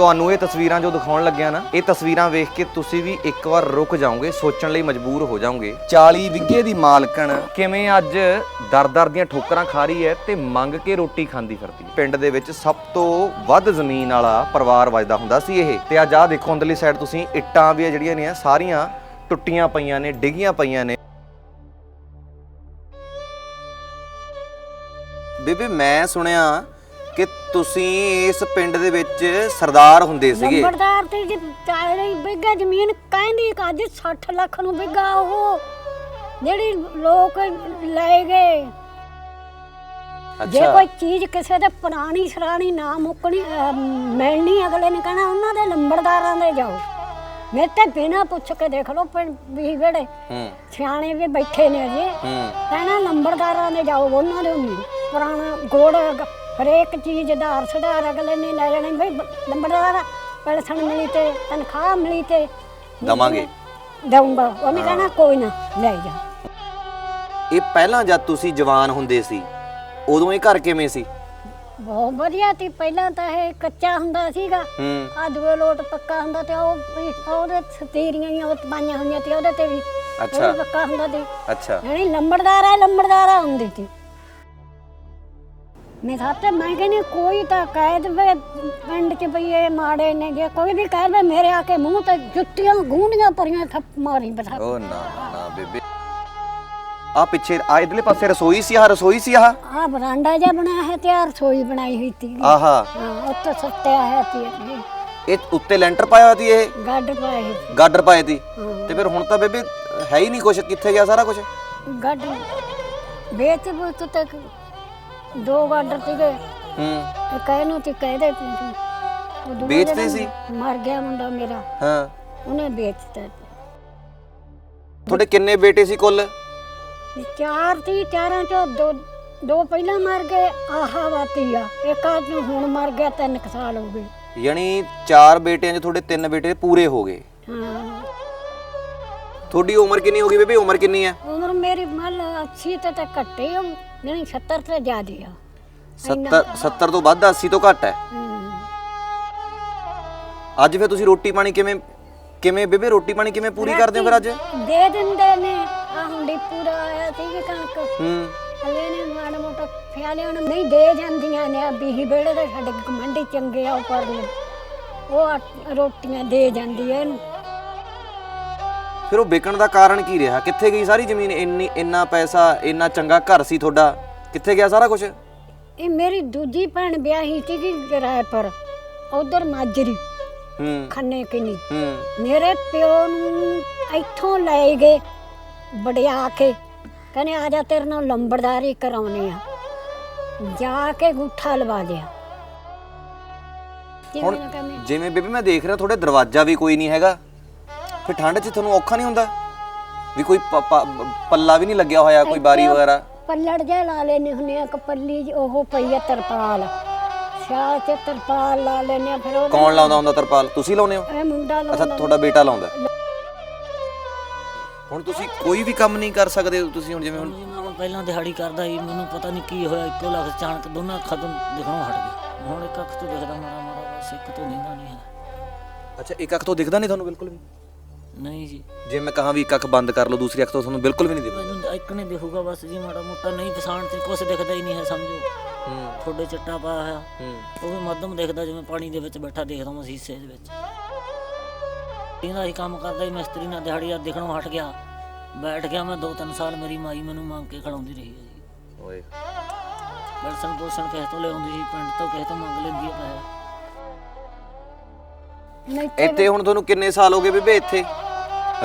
ਤੁਹਾਨੂੰ ਇਹ ਤਸਵੀਰਾਂ ਜੋ ਦਿਖਾਉਣ ਲੱਗਿਆ ਨਾ, ਇਹ ਤਸਵੀਰਾਂ ਵੇਖ ਕੇ ਤੁਸੀਂ ਵੀ ਇੱਕ ਵਾਰ ਰੁਕ ਜਾਓਗੇ, ਸੋਚਣ ਲਈ ਮਜਬੂਰ ਹੋ ਜਾਓਗੇ। 40 ਵਿਗੇ ਦੀ ਮਾਲਕਣ ਕਿਵੇਂ ਅੱਜ ਦਰ-ਦਰ ਦੀਆਂ ਠੋਕਰਾਂ ਖਾ ਰਹੀ ਹੈ ਤੇ ਮੰਗ ਕੇ ਰੋਟੀ ਖਾਂਦੀ ਫਿਰਦੀ ਹੈ। ਪਿੰਡ ਦੇ ਵਿੱਚ ਸਭ ਤੋਂ ਵੱਧ ਜ਼ਮੀਨ ਵਾਲਾ ਪਰਿਵਾਰ ਵੱਜਦਾ ਹੁੰਦਾ ਸੀ ਇਹ। ਤੇ ਅੱਜ ਆਹ ਦੇਖੋ, ਅੰਦਰਲੀ ਸਾਈਡ ਤੁਸੀਂ ਇੱਟਾਂ ਵੀ ਜਿਹੜੀਆਂ ਨੇ, ਸਾਰੀਆਂ ਟੁੱਟੀਆਂ ਪਈਆਂ ਨੇ, ਡਿੱਗੀਆਂ ਪਈਆਂ ਨੇ। ਬੀਬੀ, ਮੈਂ ਸੁਣਿਆ ਕਿ ਤੁਸੀਂ ਇਸ ਪਿੰਡ ਦੇ ਵਿੱਚ ਸਰਦਾਰ ਹੁੰਦੇ ਸੀਗੇ। ਨੰਬਰਦਾਰ ਤੇ ਜੇ ਚਾਰੇ ਬਿੱਗਾ ਜ਼ਮੀਨ ਕਹਿੰਦੀ ਕਿ ਅੱਜ 60 ਲੱਖ ਨੂੰ ਬਿੱਗਾ ਉਹ? ਜਿਹੜੀ ਲੋਕ ਲੈ ਗਏ। ਜੇ ਕੋਈ ਚੀਜ਼ ਕਿਸੇ ਦੇ ਪੁਰਾਣੀ ਸਰਾਣੀ ਨਾ ਮੁੱਕਣੀ ਅਹ, ਮਿਲਣੀ ਅਗਲੇ ਨੇ ਕਹਿਣਾ ਉਹਨਾਂ ਦੇ ਲੰਬੜਦਾਰਾਂ ਦੇ ਜਾਓ। ਮੇਰੇ ਤੇ ਬਿਨਾ ਪੁੱਛ ਕੇ ਦੇਖ ਲਓ ਪਿੰਡ ਵੀ ਵੇੜੇ ਹੂੰ। ਸਿਆਣੇ ਵੀ ਬੈਠੇ ਨੇ ਅਜੇ। ਹੂੰ। ਕਹਿਣਾ ਲੰਬੜਦਾਰਾਂ ਦੇ ਜਾਓ ਉਹਨਾਂ ਦੇ ਹੁੰਦੀ ਪੁਰਾਣਾ ਗੋੜ ਗ- ਹਰੇਕ ਚੀਜ਼ ਦਾ ਸੁਧਾਰ ਅਗਲੇ ਨੇ ਲੈ ਜਾਣੀ ਬਈ ਲੰਬੜਦਾਰ ਪੈਨਸ਼ਨ ਮਿਲੀ ਤੇ ਤਨਖਾਹ ਮਿਲੀ ਤੇ। ਦਵਾਂਗੇ। ਦਊਂਗਾ ਉਹਨੇ ਕਹਿਣਾ ਕੋਈ ਨਾ ਲੈ ਜਾ। ਇਹ ਪਹਿਲਾਂ ਜਦ ਤੁਸੀਂ ਜਵਾਨ ਹੁੰਦੇ ਸੀ ਉਦੋਂ ਇਹ ਘਰ ਕਿਵੇਂ ਸੀ? ਬਹੁਤ ਵਧੀਆ ਸੀ ਪਹਿਲਾਂ ਤਾਂ ਇਹ ਕੱਚਾ ਹੁੰਦਾ ਸੀਗਾ। ਹੂੰ। ਆ ਦੂਏ ਲੋਟ ਪੱਕਾ ਹੁੰਦਾ ਤੇ ਉਹ ਵੀ ਉਹਦੇ ਸਤੀਰੀਆਂ ਹੀ ਉਹ ਪਾਈਆਂ ਹੋਈਆਂ ਤੇ ਉਹਦੇ ਤੇ ਵੀ। ਉਹ ਅੱਛਾ ਵੀ ਪੱਕਾ ਹੁੰਦਾ ਸੀ। ਅੱਛਾ। ਯਾਨੀ ਲੰਬੜਦਾਰ ਆ ਲੰਬੜਦਾਰ ਆ ਹੁੰਦੀ ਸੀ। ਮੈਂ ਸਾਤੇ ਮੈਂ ਕਹਿੰਦੀ ਕੋਈ ਤਾਂ ਕਹਿ ਦੇਵੇ ਪਿੰਡ 'ਚ ਬਈ ਇਹ ਮਾੜੇ ਨੇ ਜੇ ਕੋਈ ਵੀ ਕਹਿ ਦੇਵੇ ਮੇਰੇ ਆ ਕੇ ਮੂੰਹ ਤੇ ਜੁੱਤੀਆਂ ਗੂੰਡੀਆਂ ਭਰੀਆਂ ਥੱਪ ਮਾਰੀ ਬਸਾ ਓ ਨਾ ਨਾ ਬੇਬੇ। ਆ ਪਿੱਛੇ ਆ ਇਧਰਲੇ ਪਾਸੇ ਰਸੋਈ ਸੀ ਆ ਰਸੋਈ ਸੀ ਆਹ? ਆ ਬਰਾਂਡਾ ਜਿਹਾ ਬਣਾਇਆ ਹੈ ਤੇ ਆਹ ਰਸੋਈ ਬਣਾਈ ਹੋਈ ਸੀ। ਆਹਾ। ਹਾਂ ਉੱਤੇ ਸੁੱਤਿਆ ਹੈ ਤੇ ਇਹ ਇਹ ਉੱਤੇ ਲੈਂਟਰ ਪਾਇਆ ਹੋਇਆ ਸੀ ਇਹ? ਗੱਡ ਪਾਏ ਹੋਏ ਗਾਡਰ ਪਾਏ ਸੀ। ਹਾਂ। ਤੇ ਫਿਰ ਹੁਣ ਤਾਂ ਬੇਬੇ ਹੈ ਹੀ ਨਹੀਂ ਕੁਛ ਕਿੱਥੇ ਗਿਆ ਸਾਰਾ ਸੀ। ਗੱਡ ਵੇਚ ਬੁੱਤ ਤੱਕ ਦੋ ਗੱਡ ਸੀਗੇ ਹੂੰ। ਤੇ ਕਹਿ ਨੂੰ ਤੇ ਕਹਿ ਦੇ ਸੀ ਉਹ ਦੂਜੇ ਵੇਚਦੇ ਸੀ? ਮਰ ਗਿਆ ਮੁੰਡਾ ਮੇਰਾ। ਹਾਂ। ਉਹਨੇ ਵੇਚਤਾ ਤੁਹਾਡੇ ਕਿੰਨੇ ਬੇਟੇ ਸੀ ਕੁੱਲ? ਚਾਰ ਸੀ ਚਾਰਾਂ ਚੋਂ ਦੋ ਦੋ ਪਹਿਲਾਂ ਮਰ ਗਏ ਆਹਾ ਵਾਤੀ ਆ। ਇੱਕ ਆਦ ਨੂੰ ਹੁਣ ਮਰ ਗਿਆ ਤਿੰਨ ਕੁ ਸਾਲ ਹੋ ਗਏ। ਯਾਨੀ ਚਾਰ ਬੇਟਿਆਂ 'ਚ ਤੁਹਾਡੇ ਤਿੰਨ ਬੇਟੇ ਪੂਰੇ ਹੋ ਗਏ। ਹਾਂ। ਤੁਹਾਡੀ ਉਮਰ ਕਿੰਨੀ ਹੋ ਗਈ ਬੇਬੇ? ਉਮਰ ਕਿੰਨੀ ਹੈ? ਉਮਰ ਮੇਰੀ ਮੱਲ 80 ਤੇ ਤਾਂ ਘੱਟੇ ਹੋ ਨਹੀਂ 70 ਤੇ ਜ਼ਿਆਦੇ ਆ। 70 70 ਤੋਂ ਵੱਧ 80 ਤੋਂ ਘੱਟ ਹੈ? ਹਮ। ਅੱਜ ਫਿਰ ਤੁਸੀਂ ਰੋਟੀ ਪਾਣੀ ਕਿਵੇਂ ਕਿਵੇਂ ਬੇਬੇ ਰੋਟੀ ਪਾਣੀ ਕਿਵੇਂ ਪੂਰੀ ਕਰਦੇ ਹੋ ਫਿਰ ਅੱਜ? ਦੇ ਦਿੰਦੇ ਨੇ। ਆ ਹੁੰਡੀ ਪੂਰਾ ਆਇਆ ਸੀ ਕਿ ਕਣਕ ਹੂੰ। ਹਲੇ ਨੇ ਮਾੜਾ ਮੋਟਾ ਖਿਆਲੇ ਹੁਣ ਨਹੀਂ ਦੇ ਜਾਂਦੀਆਂ ਨੇ। ਆ ਬੀਹੀ ਬੇੜੇ ਦੇ ਸਾਡੇ ਕਮੰਡੀ ਚੰਗੇ ਆ ਉੱਪਰ ਨੂੰ ਉਹ ਆ- ਰੋਟੀਆਂ ਦੇ ਜਾਂਦੀ ਐ ਇਹਨੂੰ। ਫਿਰ ਉਹ ਵਿਕਣ ਦਾ ਕਾਰਨ ਕੀ ਰਿਹਾ? ਕਿੱਥੇ ਗਈ ਸਾਰੀ ਜ਼ਮੀਨ? ਇੰਨੀ ਇੰਨਾ ਪੈਸਾ ਇੰਨਾ ਚੰਗਾ ਘਰ ਸੀ ਤੁਹਾਡਾ। ਕਿੱਥੇ ਗਿਆ ਸਾਰਾ ਕੁਝ ਇਹ ਮੇਰੀ ਦੂਜੀ ਭੈਣ ਵਿਆਹੀ ਸੀਗੀ ਕਿਰਾਏ ਪਰ ਉਧਰ ਮਾਜਰੀ। ਹੂੰ। ਖੰਨੇ ਕਿਨੀ। ਹੂੰ। ਮੇਰੇ ਪਿਓ ਨੂੰ ਇੱਥੋਂ ਲੈ ਗਏ ਵੜਿਆ ਕੇ। ਕਹਿੰਦੇ ਆ ਜਾ ਤੇਰੇ ਨਾਲ ਲੰਬੜਦਾਰੀ ਕਰਾਉਣੀ ਆ। ਜਾ ਕੇ ਗੁੱਠਾ ਲਵਾ ਲਿਆ। ਹੁਣ ਜਿਵੇਂ ਬੇਬੀ ਮੈਂ ਦੇਖ ਰਿਹਾ ਤੁਹਾਡੇ ਦਰਵਾਜ਼ਾ ਵੀ ਕੋਈ ਨਹੀਂ ਹੈਗਾ। ਫਿਰ ਠੰਡ 'ਚ ਤੁਹਾਨੂੰ ਔਖਾ ਨਹੀਂ ਹੁੰਦਾ? ਵੀ ਕੋਈ ਪ- ਪ- ਪੱਲਾ ਵੀ ਨਹੀਂ ਲੱਗਿਆ ਹੋਇਆ ਕੋਈ ਬਾਰੀ ਵਗੈਰਾ? ਪੱਲੜ ਜਿਹਾ ਲਾ ਲੈਨੇ ਹੁੰਨੇ ਆ ਕਪੱਲੀ ਜਿਹੀ, ਉਹ ਪਈ ਆ ਤਰਪਾਲ। ਸਿਆਲ ਚ ਤਰਪਾਲ ਲਾ ਲੈਨੇ ਆ ਫਿਰ ਉਹ ਕੌਣ ਲਾਉਂਦਾ ਹੁੰਦਾ ਤਰਪਾਲ? ਤੁਸੀਂ ਲਾਉਂਦੇ ਹੋ? ਇਹ ਮੁੰਡਾ ਅੱਛਾ ਲਾਉਂਦਾ ਤੁਹਾਡਾ ਬੇਟਾ ਲਾਉਂਦਾ। ਹੁਣ ਤੁਸੀਂ ਕੋਈ ਵੀ ਕੰਮ ਨਹੀਂ ਕਰ ਸਕਦੇ ਤੁਸੀਂ ਹੁਣ ਜਿਵੇਂ ਹੁਣ ਜੀ ਮੈਂ ਹੁਣ ਪਹਿਲਾਂ ਦਿਹਾੜੀ ਕਰਦਾ ਸੀ ਮੈਨੂੰ ਪਤਾ ਨਹੀਂ ਕੀ ਹੋਇਆ ਇੱਕੋ ਲੱਖ ਚਾਣਕ ਦੋਨਾਂ ਅੱਖਾਂ ਤੋਂ ਦਿਖਣੋਂ ਹਟ ਗਿਆ ਹੁਣ ਇੱਕ ਅੱਖ ਤੋਂ ਦਿਖਦਾ ਮਾੜਾ ਮਾੜਾ ਬਸ ਇੱਕ ਤੋਂ ਦਿਖਦਾ ਨਹੀਂ ਅੱਛਾ ਇੱਕ ਅੱਖ ਤੋਂ ਦਿਖਦਾ ਨਹੀਂ ਤੁਹਾਨੂੰ ਬਿਲਕੁਲ ਵੀ? ਨਹੀਂ ਜੀ। ਜੇ ਮੈਂ ਕਹਾਂ ਵੀ ਇੱਕ ਅੱਖ ਬੰਦ ਕਰ ਲਓ ਦੂਸਰੀ ਅੱਖ ਤੋਂ ਤੁਹਾਨੂੰ ਬਿਲਕੁਲ ਵੀ ਨਹੀਂ ਦਿਖਦਾ। ਮੈਨੂੰ ਇੱਕ ਨੇ ਦਿਖੂਗਾ ਬਸ ਜੀ ਮਾੜਾ ਮੋਟਾ ਨਹੀਂ ਪਛਾਣ ਤੇ ਕੁਛ ਦਿਖਦਾ ਹੀ ਨਹੀਂ ਹੈ ਸਮਝੋ। ਹੂੰ। ਥੋੜੇ ਚਿੱਟਾ ਪਾਇਆ ਹੋਇਆ ਹੂੰ। ਉਹ ਵੀ ਮੱਧਮ ਦਿਖਦਾ ਜਿਵੇਂ ਪਾਣੀ ਦੇ ਵਿੱਚ ਬੈਠਾ ਦੇਖਦਾ ਮੈਂ ਸ਼ੀਸ਼ੇ ਦੇ ਵਿੱਚ। ਇਹਦਾ ਹੀ ਕੰਮ ਕਰਦਾ ਹੀ ਮਿਸਤਰੀ ਨਾਲ ਦਿਹਾੜੀ ਆ ਦਿਖਣੋਂ ਹਟ ਗਿਆ। ਬੈਠ ਗਿਆ ਮੈਂ 2-3 ਸਾਲ ਮੇਰੀ ਮਾਈ ਮੈਨੂੰ ਮੰਗ ਕੇ ਖੜਾਉਂਦੀ ਰਹੀ ਹੈ ਜੀ। ਓਏ। ਬਰਸਨ ਬੋਸਨ ਕਿਸੇ ਤੋਂ ਲਿਆਉਂਦੀ ਸੀ ਪਿੰਡ ਤੋਂ ਕਿਸੇ ਤੋਂ ਮੰਗ ਲੈਂਦੀ ਹੈ ਪੈਸੇ। ਨਹੀਂ ਇੱਥੇ ਹੁਣ ਤੁਹਾਨੂੰ ਕਿੰਨੇ ਸਾਲ ਹੋ ਗਏ ਬੇਬੇ ਇੱਥੇ?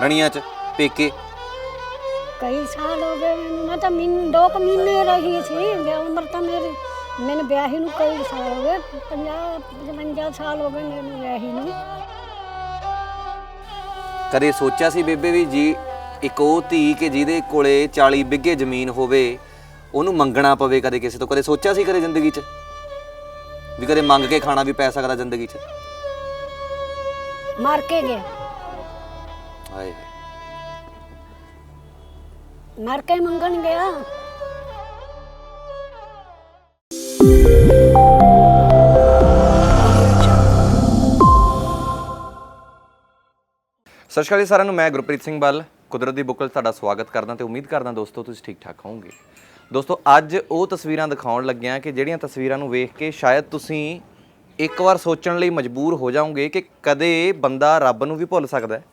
ਰਣੀਆਂ 'ਚ ਪੇਕੇ। ਕਈ ਸਾਲ ਹੋ ਗਏ ਮੈਨੂੰ ਮੈਂ ਤਾਂ ਮਹੀਨੇ ਦੋ ਕੁ ਮਹੀਨੇ ਰਹੀ ਸੀ ਵਿਆਹ ਉਮਰ ਤਾਂ ਮੇਰੀ ਮੈਨੂੰ ਵਿਆਹੀ ਨੂੰ ਕਈ ਸਾਲ ਹੋ ਗਏ 50 55 ਸਾਲ ਹੋ ਗਏ ਮੈਨੂੰ ਵਿਆਹੀ ਨੂੰ। ਕਦੇ ਸੋਚਿਆ ਸੀ ਬੇਬੇ ਵੀ ਜੀ ਇੱਕ ਉਹ ਧੀ ਕਿ ਜਿਹਦੇ ਕੋਲੇ 40 ਬਿੱਗੇ ਜ਼ਮੀਨ ਹੋਵੇ ਉਹਨੂੰ ਮੰਗਣਾ ਪਵੇ ਕਦੇ ਕਿਸੇ ਤੋਂ ਕਦੇ ਸੋਚਿਆ ਸੀ ਕਦੇ ਜ਼ਿੰਦਗੀ 'ਚ? ਵੀ ਕਦੇ ਮੰਗ ਕੇ ਖਾਣਾ ਵੀ ਪੈ ਸਕਦਾ ਜ਼ਿੰਦਗੀ 'ਚ? ਮਾਰ ਕੇ ਗਿਆ। ਹਾਏ ਮਰ ਕੇ ਮੰਗਣ ਗਿਆ ਸਤਿ ਸ਼੍ਰੀ ਅਕਾਲ ਜੀ ਸਾਰਿਆਂ ਨੂੰ ਮੈਂ ਗੁਰਪ੍ਰੀਤ ਸਿੰਘ ਬੱਲ। ਕੁਦਰਤ ਦੀ ਬੁੱਕਲ 'ਚ ਤੁਹਾਡਾ ਸਵਾਗਤ ਕਰਦਾ ਤੇ ਉਮੀਦ ਕਰਦਾ ਦੋਸਤੋ ਤੁਸੀਂ ਠੀਕ ਠਾਕ ਹੋਵੋਗੇ। ਦੋਸਤੋ ਅੱਜ ਉਹ ਤਸਵੀਰਾਂ ਦਿਖਾਉਣ ਲੱਗਿਆ ਕਿ ਜਿਹੜੀਆਂ ਤਸਵੀਰਾਂ ਨੂੰ ਵੇਖ ਕੇ ਸ਼ਾਇਦ ਤੁਸੀਂ ਇੱਕ ਵਾਰ ਸੋਚਣ ਲਈ ਮਜਬੂਰ ਹੋ ਜਾਓਗੇ ਕਿ ਕਦੇ ਬੰਦਾ ਰੱਬ ਨੂੰ ਵੀ ਭੁੱਲ ਸਕਦਾ ਹੈ।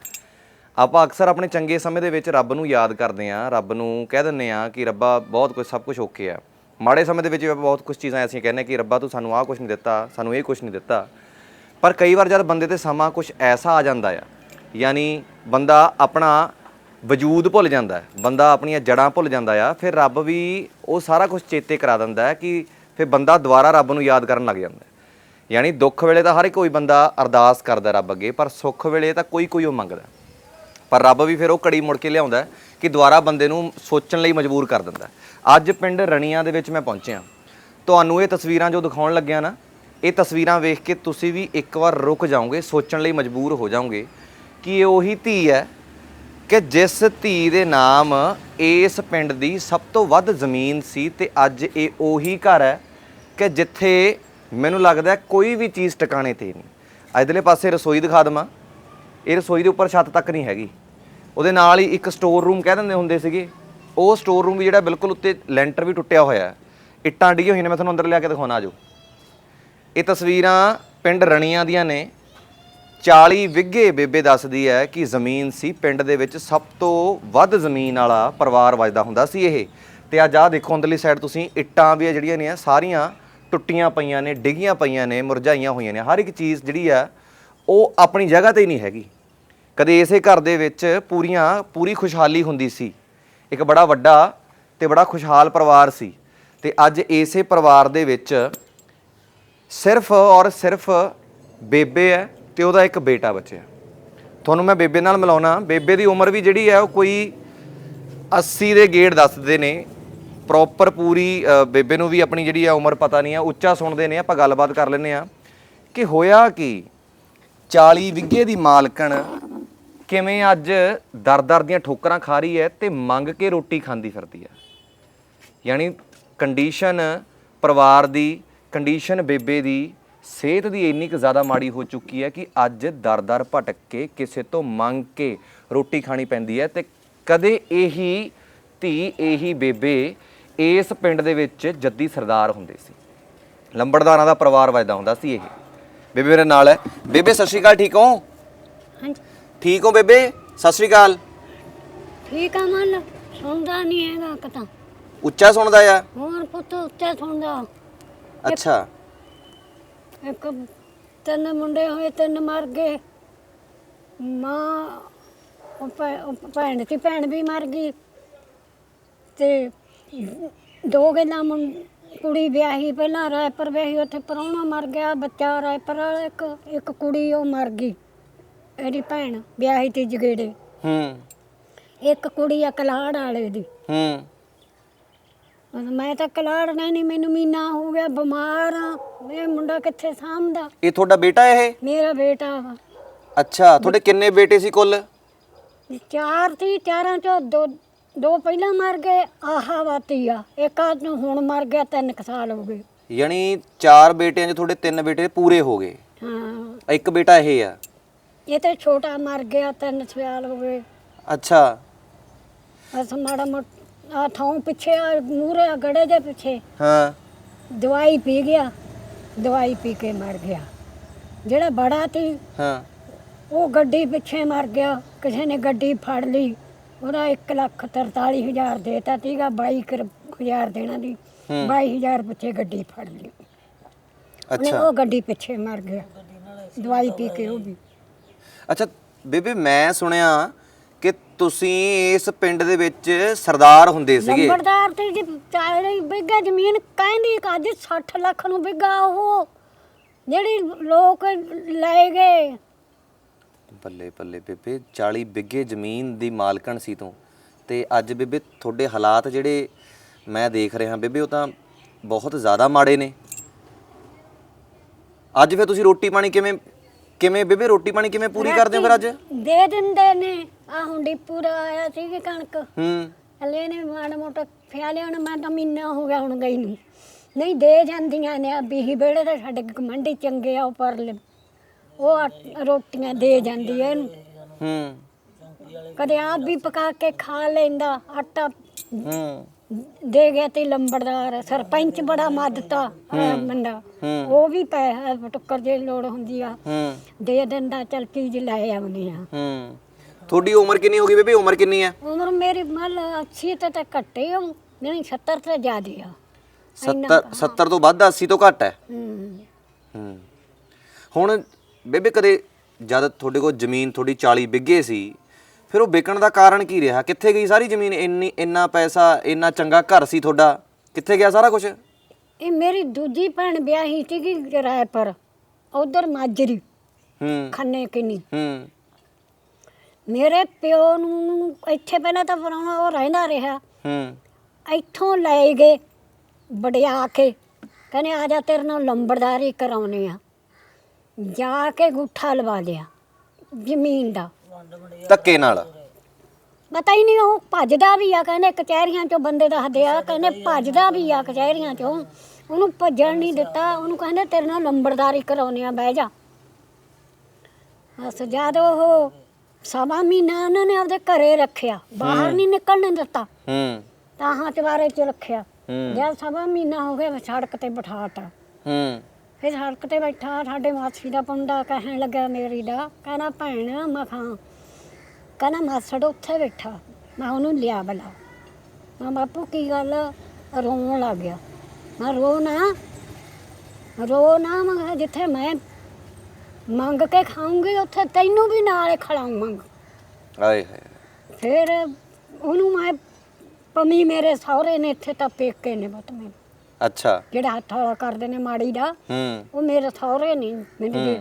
ਆਪਾਂ ਅਕਸਰ ਆਪਣੇ ਚੰਗੇ ਸਮੇਂ ਦੇ ਵਿੱਚ ਰੱਬ ਨੂੰ ਯਾਦ ਕਰਦੇ ਆਂ ਰੱਬ ਨੂੰ ਕਹਿ ਦਿੰਨੇ ਆ ਕਿ ਰੱਬਾ ਬਹੁਤ ਕੁਝ ਸਭ ਕੁਝ ਓਕੇ ਆ। ਮਾੜੇ ਸਮੇਂ ਦੇ ਵਿੱਚ ਵੀ ਆਪਾਂ ਬਹੁਤ ਕੁਝ ਚੀਜ਼ਾਂ ਐਸੀਆਂ ਕਹਿੰਦੇ ਕਿ ਰੱਬਾ ਤੂੰ ਸਾਨੂੰ ਆਹ ਕੁਝ ਨਹੀਂ ਦਿੱਤਾ, ਸਾਨੂੰ ਇਹ ਕੁਝ ਨਹੀਂ ਦਿੱਤਾ। ਪਰ ਕਈ ਵਾਰ ਜਦ ਬੰਦੇ ਤੇ ਸਮਾਂ ਕੁਝ ਐਸਾ ਆ ਜਾਂਦਾ ਆ, ਯਾਨੀ ਬੰਦਾ ਆਪਣਾ ਵਜੂਦ ਭੁੱਲ ਜਾਂਦਾ ਹੈ, ਬੰਦਾ ਆਪਣੀਆਂ ਜੜਾਂ ਭੁੱਲ ਜਾਂਦਾ ਆ, ਫਿਰ ਰੱਬ ਵੀ ਉਹ ਸਾਰਾ ਕੁਝ ਚੇਤੇ ਕਰਾ ਦਿੰਦਾ ਹੈ ਕਿ ਫਿਰ ਬੰਦਾ ਦੁਬਾਰਾ ਰੱਬ ਨੂੰ ਯਾਦ ਕਰਨ ਲੱਗ ਜਾਂਦਾ ਯਾਨੀ ਦੁੱਖ ਵੇਲੇ ਤਾਂ ਹਰ ਕੋਈ ਬੰਦਾ ਅਰਦਾਸ ਕਰਦਾ ਰੱਬ ਅੱਗੇ, ਪਰ ਸੁੱਖ ਵੇਲੇ ਤਾਂ ਕੋਈ ਕੋਈ ਉਹ ਮੰਗਦਾ ਪਰ ਰੱਬ ਵੀ ਫਿਰ ਉਹ ਕੜੀ ਮੁੜ ਕੇ ਲਿਆਉਂਦਾ ਕਿ ਦੁਬਾਰਾ ਬੰਦੇ ਨੂੰ ਸੋਚਣ ਲਈ ਮਜਬੂਰ ਕਰ ਦਿੰਦਾ ਅੱਜ ਪਿੰਡ ਰਣੀਆਂ ਦੇ ਵਿੱਚ ਮੈਂ ਪਹੁੰਚਿਆ। ਤੁਹਾਨੂੰ ਇਹ ਤਸਵੀਰਾਂ ਜੋ ਦਿਖਾਉਣ ਲੱਗਿਆ ਨਾ, ਇਹ ਤਸਵੀਰਾਂ ਵੇਖ ਕੇ ਤੁਸੀਂ ਵੀ ਇੱਕ ਵਾਰ ਰੁਕ ਜਾਓਗੇ, ਸੋਚਣ ਲਈ ਮਜਬੂਰ ਹੋ ਜਾਓਗੇ ਕਿ ਇਹ ਉਹੀ ਧੀ ਹੈ ਕਿ ਜਿਸ ਧੀ ਦੇ ਨਾਮ ਇਸ ਪਿੰਡ ਦੀ ਸਭ ਤੋਂ ਵੱਧ ਜ਼ਮੀਨ ਸੀ ਤੇ ਅੱਜ ਇਹ ਉਹੀ ਘਰ ਹੈ ਕਿ ਜਿੱਥੇ ਮੈਨੂੰ ਲੱਗਦਾ ਕੋਈ ਵੀ ਚੀਜ਼ ਟਿਕਾਣੇ ਤੇ ਨਹੀਂ। ਇਧਰਲੇ ਪਾਸੇ ਰਸੋਈ ਦਿਖਾ ਦਵਾਂ। ਇਹ ਰਸੋਈ ਦੇ ਉੱਪਰ ਛੱਤ ਤੱਕ ਨਹੀਂ ਹੈਗੀ। ਉਹਦੇ ਨਾਲ ਹੀ ਇੱਕ ਸਟੋਰ ਰੂਮ ਕਹਿ ਦਿੰਦੇ ਹੁੰਦੇ ਸੀਗੇ। ਉਹ ਸਟੋਰ ਰੂਮ ਵੀ ਜਿਹੜਾ ਬਿਲਕੁਲ ਉੱਤੇ ਲੈਂਟਰ ਵੀ ਟੁੱਟਿਆ ਹੋਇਆ ਹੈ। ਇੱਟਾਂ ਡਿੱਗੀਆਂ ਹੋਈਆਂ ਨੇ, ਮੈਂ ਤੁਹਾਨੂੰ ਅੰਦਰ ਲਿਆ ਕੇ ਦਿਖਾਉਣਾ ਆਜੋ। ਇਹ ਤਸਵੀਰਾਂ ਪਿੰਡ ਰਣੀਆਂ ਦੀਆਂ ਨੇ। 40 ਵਿੱਗੇ ਬੇਬੇ ਦੱਸਦੀ ਹੈ ਕਿ ਜ਼ਮੀਨ ਸੀ ਪਿੰਡ ਦੇ ਵਿੱਚ ਸਭ ਤੋਂ ਵੱਧ ਜ਼ਮੀਨ ਵਾਲਾ ਪਰਿਵਾਰ ਵੱਜਦਾ ਹੁੰਦਾ ਸੀ ਇਹ। ਤੇ ਅੱਜ ਆਹ ਦੇਖੋ ਅੰਦਰਲੀ ਸਾਈਡ ਤੁਸੀਂ, ਇੱਟਾਂ ਵੀ ਆ ਜਿਹੜੀਆਂ ਨੇ ਸਾਰੀਆਂ ਟੁੱਟੀਆਂ ਪਈਆਂ ਨੇ, ਡਿੱਗੀਆਂ ਪਈਆਂ ਨੇ, ਮੁਰਝਾਈਆਂ ਹੋਈਆਂ ਨੇ। ਹਰ ਇੱਕ ਚੀਜ਼ ਜਿਹੜੀ ਆ ਉਹ ਆਪਣੀ ਜਗ੍ਹਾ ਤੇ ਹੀ ਨਹੀਂ ਹੈਗੀ। ਕਦੇ ਇਸੇ ਘਰ ਦੇ ਵਿੱਚ ਪੂਰੀਆਂ, ਪੂਰੀ ਖੁਸ਼ਹਾਲੀ ਹੁੰਦੀ ਸੀ। ਇੱਕ ਬੜਾ ਵੱਡਾ ਤੇ ਬੜਾ ਖੁਸ਼ਹਾਲ ਪਰਿਵਾਰ ਸੀ। ਤੇ ਅੱਜ ਇਸੇ ਪਰਿਵਾਰ ਦੇ ਵਿੱਚ ਸਿਰਫ ਔਰ ਸਿਰਫ ਬੇਬੇ ਹੈ ਤੇ ਉਹਦਾ ਇੱਕ ਬੇਟਾ ਬਚਿਆ। ਤੁਹਾਨੂੰ ਮੈਂ ਬੇਬੇ ਨਾਲ ਮਿਲਾਉਣਾ। ਬੇਬੇ ਦੀ ਉਮਰ ਵੀ ਜਿਹੜੀ ਹੈ ਉਹ ਕੋਈ 80 ਦੇ ਗੇੜ ਦੱਸਦੇ ਨੇ। ਪ੍ਰੋਪਰ ਪੂਰੀ ਬੇਬੇ ਨੂੰ ਵੀ ਆਪਣੀ ਜਿਹੜੀ ਆ ਉਮਰ ਪਤਾ ਨਹੀਂ ਆ। ਉੱਚਾ ਸੁਣਦੇ ਨੇ, ਆਪਾਂ ਗੱਲਬਾਤ ਕਰ ਲੈਂਦੇ ਆ ਕਿ ਹੋਇਆ ਕਿ? 40 ਵਿੱਗੇ ਦੀ ਮਾਲਕਣ ਕਿਵੇਂ ਅੱਜ ਦਰ-ਦਰ ਦੀਆਂ ਠੋਕਰਾਂ ਖਾ ਰਹੀ ਹੈ ਤੇ ਮੰਗ ਕੇ ਰੋਟੀ ਖਾਂਦੀ ਫਿਰਦੀ ਹੈ? ਯਾਨੀ ਕੰਡੀਸ਼ਨ ਪਰਿਵਾਰ ਦੀ ਕੰਡੀਸ਼ਨ ਬੇਬੇ ਦੀ, ਸਿਹਤ ਦੀ ਇੰਨੀ ਕੁ ਜ਼ਿਆਦਾ ਮਾੜੀ ਹੋ ਚੁੱਕੀ ਹੈ ਕਿ ਅੱਜ ਦਰ-ਦਰ ਭਟਕ ਕੇ ਕਿਸੇ ਤੋਂ ਮੰਗ ਕੇ ਰੋਟੀ ਖਾਣੀ ਪੈਂਦੀ ਹੈ ਤੇ ਕਦੇ ਇਹੀ ਧੀ, ਇਹੀ ਬੇਬੇ ਇਸ ਪਿੰਡ ਦੇ ਵਿੱਚ ਜੱਦੀ ਸਰਦਾਰ ਹੁੰਦੇ ਸੀ। ਲੰਬੜਦਾਰਾਂ ਦਾ ਪਰਿਵਾਰ ਵੱਜਦਾ ਹੁੰਦਾ ਸੀ ਇਹ। ਬੇਬੇ ਮੇਰੇ ਨਾਲ ਹੈ। ਬੇਬੇ, ਸਤਿ ਸ਼੍ਰੀ ਅਕਾਲ, ਠੀਕ ਹੋ? ਹਾਂਜੀ। ਠੀਕ ਹੋ ਬੇਬੇ? ਸਤਿ ਸ਼੍ਰੀ ਅਕਾਲ। ਠੀਕ ਆ ਮਨ ਸੁਣਦਾ ਨਹੀਂ ਹੈਗਾ ਕਤਾ ਉੱਚਾ ਸੁਣਦਾ ਆ? ਹੋਰ ਪੁੱਤ ਉੱਤੇ ਸੁਣਦਾ। ਅੱਛਾ। ਇੱਕ ਤਿੰਨ ਮੁੰਡੇ ਹੋਏ ਤਿੰਨ ਮਰ ਗਏ। ਮਾਂ ਉਹ ਭੈ- ਉਹ ਭੈਣ ਸੀ ਭੈਣ ਵੀ ਮਰ ਗਈ। ਤੇ ਦੋ ਗੱਲਾਂ ਕੁੜੀ ਵਿਆਹੀ ਪਹਿਲਾਂ ਰਾਏਪੁਰ ਵਿਆਹੀ ਉੱਥੇ ਪ੍ਰਾਹੁਣਾ ਮਰ ਗਿਆ ਬੱਚਾ ਰਾਏਪੁਰ ਵਾਲਾ ਇੱਕ ਇੱਕ ਕੁੜੀ ਉਹ ਮਰ ਗਈ। ਇਹਦੀ ਭੈਣ ਵਿਆਹੀ ਤੇ ਜਗੇੜੇ। ਹੂੰ। ਇੱਕ ਕੁੜੀ ਆ ਕਲਾੜ ਵਾਲੇ ਦੀ। ਹੂੰ। ਮੈਂ ਤਾਂ ਕਲਾੜ ਨਹੀਂ ਮੈਨੂੰ ਮਹੀਨਾ ਹੋ ਗਿਆ ਬਿਮਾਰ ਆ। ਇਹ ਮੁੰਡਾ ਕਿੱਥੇ ਸਾਂਭਦਾ? ਇਹ ਤੁਹਾਡਾ ਬੇਟਾ ਇਹ? ਮੇਰਾ ਬੇਟਾ ਵਾ। ਅੱਛਾ ਤੁਹਾਡੇ ਕਿੰਨੇ ਬੇਟੇ ਸੀ ਕੁੱਲ? ਚਾਰ ਸੀ ਚਾਰਾਂ ਚੋਂ ਦੋ ਦੋ ਪਹਿਲਾਂ ਮਰ ਗਏ ਆਹਾ ਵਾਤੀ ਆ ਇੱਕ ਆਦ ਨੂੰ ਹੁਣ ਮਰ ਗਿਆ ਤਿੰਨ ਕੁ ਸਾਲ ਹੋ ਗਏ। ਯਾਨੀ ਚਾਰ ਬੇਟਿਆਂ 'ਚ ਤੁਹਾਡੇ ਤਿੰਨ ਬੇਟੇ ਪੂਰੇ ਹੋ ਗਏ। ਹਾਂ। ਇੱਕ ਬੇਟਾ ਇਹ ਆ। ਇਹ ਤੇ ਛੋਟਾ ਮਰ ਗਿਆ ਤਿੰਨ ਸਾਲ ਹੋ ਗਏ। ਅੱਛਾ। ਬਸ ਮਾੜਾ ਮੋਟ ਥਾਂ ਪਿੱਛੇ ਆ ਮੂਰੇ ਆ ਗੜੇ ਦੇ ਪਿੱਛੇ। ਹਾਂ। ਦਵਾਈ ਪੀ ਗਿਆ ਦਵਾਈ ਪੀ ਕੇ ਮਰ ਗਿਆ। ਜਿਹੜਾ ਬੜਾ ਸੀ ਹਾਂ। ਉਹ ਗੱਡੀ ਪਿੱਛੇ ਮਰ ਗਿਆ ਕਿਸੇ ਨੇ ਗੱਡੀ ਫੜ ਲਈ। ਉਹਦਾ 1 ਲੱਖ 43 ਹਜ਼ਾਰ ਦੇਤਾ ਸੀਗਾ 22 ਕਰ- ਹਜ਼ਾਰ ਦੇਣਾ ਦੀ 22000 ਪਿੱਛੇ ਗੱਡੀ ਫੜ ਲਈ। ਅੱਛਾ। ਉਹ ਗੱਡੀ ਪਿੱਛੇ ਮਰ ਗਿਆ। ਦਵਾਈ ਪੀ ਕੇ ਉਹ ਵੀ। ਅੱਛਾ ਬੇਬੇ ਮੈਂ ਸੁਣਿਆ ਕਿ ਤੁਸੀਂ ਇਸ ਪਿੰਡ ਦੇ ਵਿੱਚ ਸਰਦਾਰ ਹੁੰਦੇ ਸੀਗੇ। ਲੰਬੜਦਾਰ ਤੇ ਜੀ ਚਾਰੇ ਬਿੱਗਾ ਜ਼ਮੀਨ ਕਹਿੰਦੀ ਕਿ ਅੱਜ 60 ਲੱਖ ਨੂੰ ਬਿੱਗਾ ਉਹ। ਜਿਹੜੀ ਲੋਕ ਲੈ ਗਏ। ਬੱਲੇ ਬੱਲੇ ਬੇਬੇ 40 ਬਿੱਗੇ ਜ਼ਮੀਨ ਦੀ ਮਾਲਕਣ ਸੀ ਤੂੰ। ਤੇ ਅੱਜ ਬੇਬੇ ਤੁਹਾਡੇ ਹਾਲਾਤ ਜਿਹੜੇ ਮੈਂ ਦੇਖ ਰਿਹਾ ਬੇਬੇ ਉਹ ਤਾਂ ਬਹੁਤ ਜ਼ਿਆਦਾ ਮਾੜੇ ਨੇ। ਅੱਜ ਫਿਰ ਤੁਸੀਂ ਰੋਟੀ ਪਾਣੀ ਕਿਵੇਂ ਕਿਵੇਂ ਬੇਬੇ ਰੋਟੀ ਪਾਣੀ ਕਿਵੇਂ ਪੂਰੀ ਕਰਦੇ ਹੋ ਫਿਰ ਅੱਜ? ਦੇ ਦਿੰਦੇ ਨੇ। ਆ ਹੁਣ ਡਿਪੂ ਦਾ ਆਇਆ ਸੀ ਕਿ ਕਣਕ। ਹੂੰ। ਹਲੇ ਨੇ ਮਾੜਾ ਮੋਟਾ ਖਿਆਲਿਆ ਹੁਣ ਮੈਂ ਤਾਂ ਮਹੀਨਾ ਹੋ ਗਿਆ ਹੁਣ ਗਈ ਨੂੰ। ਨਹੀਂ ਦੇ ਜਾਂਦੀਆਂ ਨੇ ਆ ਬੀਹੀ ਬੇੜੇ ਤੇ ਸਾਡੇ ਗਮੰਡੀ ਚੰਗੇ ਆ ਉਹ ਪਰਲੇ ਉਹ ਆ- ਰੋਟੀਆਂ ਦੇ ਜਾਂਦੀ ਐ ਇਹਨੂੰ। ਹੂੰ। ਕਦੇ ਆਪ ਵੀ ਪਕਾ ਕੇ ਖਾ ਲੈਂਦਾ ਆਟਾ। ਹੂੰ। ਦੇ ਗਿਆ ਤੇ ਲੰਬੜਦਾਰ ਸਰਪੰਚ ਬੜਾ ਮਦਤਾ ਬੰਦਾ ਉਹ ਵੀ ਪੈਸਾ ਟੁੱਕਰ ਜੇ ਲੋੜ ਹੁੰਦੀ ਆ ਦੇ ਦਿੰਦਾ ਚਲ ਚੀਜ਼ ਲੈ ਆਉਂਦੇ ਆ। ਹੂੰ। ਤੁਹਾਡੀ ਉਮਰ ਕਿੰਨੀ ਹੋ ਗਈ ਬੇਬੇ? ਉਮਰ ਕਿੰਨੀ ਹੈ ਉਮਰ ਮੇਰੀ ਮੱਲ 80 ਤੇ ਤਾਂ ਘੱਟੇ ਹੋ ਨਹੀਂ 70 ਤੇ ਜ਼ਿਆਦੇ ਆ। 70 70 ਤੋਂ ਵੱਧ 80 ਤੋਂ ਘੱਟ ਹੈ? ਹੂੰ। ਹੂੰ। ਹੁਣ ਬੇਬੇ ਕਦੇ ਜਦ ਤੁਹਾਡੇ ਕੋਲ ਜ਼ਮੀਨ ਤੁਹਾਡੀ 40 ਬਿੱਗੇ ਸੀ ਫਿਰ ਉਹ ਵਿਕਣ ਦਾ ਕਾਰਨ ਕੀ ਰਿਹਾ? ਕਿੱਥੇ ਗਈ ਸਾਰੀ ਜ਼ਮੀਨ? ਇੰਨੀ ਇੰਨਾ ਪੈਸਾ ਇੰਨਾ ਚੰਗਾ ਘਰ ਸੀ ਤੁਹਾਡਾ। ਕਿੱਥੇ ਗਿਆ ਸਾਰਾ ਕੁਝ ਇਹ ਮੇਰੀ ਦੂਜੀ ਭੈਣ ਵਿਆਹੀ ਸੀਗੀ ਕਿਰਾਏ ਪਰ ਉਧਰ ਮਾਜਰੀ। ਹੂੰ। ਖੰਨੇ ਕਿੰਨੀ। ਹੂੰ। ਮੇਰੇ ਪਿਓ ਨੂੰ ਇੱਥੇ ਪਹਿਲਾਂ ਤਾਂ ਪਰਾਉਣਾ ਉਹ ਰਹਿੰਦਾ ਰਿਹਾ। ਹੂੰ। ਇੱਥੋਂ ਲੈ ਗਏ ਵੜਿਆ ਕੇ। ਕਹਿੰਦੇ ਆ ਜਾ ਤੇਰੇ ਨਾਲ ਲੰਬੜਦਾਰੀ ਕਰਾਉਣੀ ਆ। ਜਾ ਕੇ ਗੁੱਠਾ ਲਵਾ ਲਿਆ ਜ਼ਮੀਨ ਦਾ। ਧੱਕੇ ਨਾਲ। ਪਤਾ ਹੀ ਨਹੀਂ ਉਹ ਭੱਜਦਾ ਵੀ ਆ ਕਹਿੰਦੇ ਕਚਹਿਰੀਆਂ ਚੋਂ ਬੰਦੇ ਦੱਸਦੇ ਆ ਕਹਿੰਦੇ ਭੱਜਦਾ ਵੀ ਆ ਕਚਹਿਰੀਆਂ ਚੋਂ। ਉਹਨੂੰ ਭੱਜਣ ਨਹੀਂ ਦਿੱਤਾ ਉਹਨੂੰ ਕਹਿੰਦੇ ਤੇਰੇ ਨਾਲ ਲੰਬੜਦਾਰੀ ਕਰਾਉਣੀ ਆ ਬਹਿ ਜਾ। ਬਸ ਜਦ ਉਹ ਸਵਾ ਮਹੀਨਾ ਉਹਨਾਂ ਨੇ ਆਪਦੇ ਘਰੇ ਰੱਖਿਆ ਬਾਹਰ ਨਹੀਂ ਨਿਕਲਣ ਦਿੱਤਾ। ਹੂੰ। ਤਾਹਾਂ ਚਵਾਰੇ ਚ ਰੱਖਿਆ। ਹੂੰ। ਜਦ ਸਵਾ ਮਹੀਨਾ ਹੋ ਗਿਆ ਸੜਕ ਤੇ ਬਿਠਾਤਾ। ਹੂੰ। ਫਿਰ ਸੜਕ ਤੇ ਬੈਠਾ ਸਾਡੇ ਮਾਸੀ ਦਾ ਪੁੰਡਾ ਕਹਿਣ ਲੱਗਾ ਮੇਰੀ ਦਾ ਕਹਿੰਦਾ ਭੈਣ ਮੈਂ ਖਾਂ। ਕਹਿੰਦਾ ਮਾਸੜ ਉੱਥੇ ਬੈਠਾ ਮੈਂ ਉਹਨੂੰ ਲਿਆ ਬਲਾ ਮੈਂ ਬਾਪੂ ਕੀ ਗੱਲ? ਰੋਣ ਲੱਗ ਗਿਆ। ਮੈਂ ਰੋ ਨਾ ਰੋ ਨਾ। ਮੈਂ ਜਿੱਥੇ ਮੈਂ ਮੰਗ ਕੇ ਖਾਉਂਗੀ ਉੱਥੇ ਤੈਨੂੰ ਵੀ ਨਾਲੇ ਖਿਲਾਵਾਂਗਾ ਆਏ ਹਾਏ। ਫਿਰ ਉਹਨੂੰ ਮੈਂ ਪਮੀ ਮੇਰੇ ਸਹੁਰੇ ਨੇ ਇੱਥੇ ਤਾਂ ਪੇਕੇ ਨੇ ਬਤ ਮੈਨੂੰ ਅੱਛਾ। ਜਿਹੜਾ ਹੱਥ ਵਾਲਾ ਕਰਦੇ ਨੇ ਮਾੜੀ ਦਾ ਹੂੰ। ਉਹ ਮੇਰੇ ਸਹੁਰੇ ਨਹੀਂ ਮੈਨੂੰ ਦੇ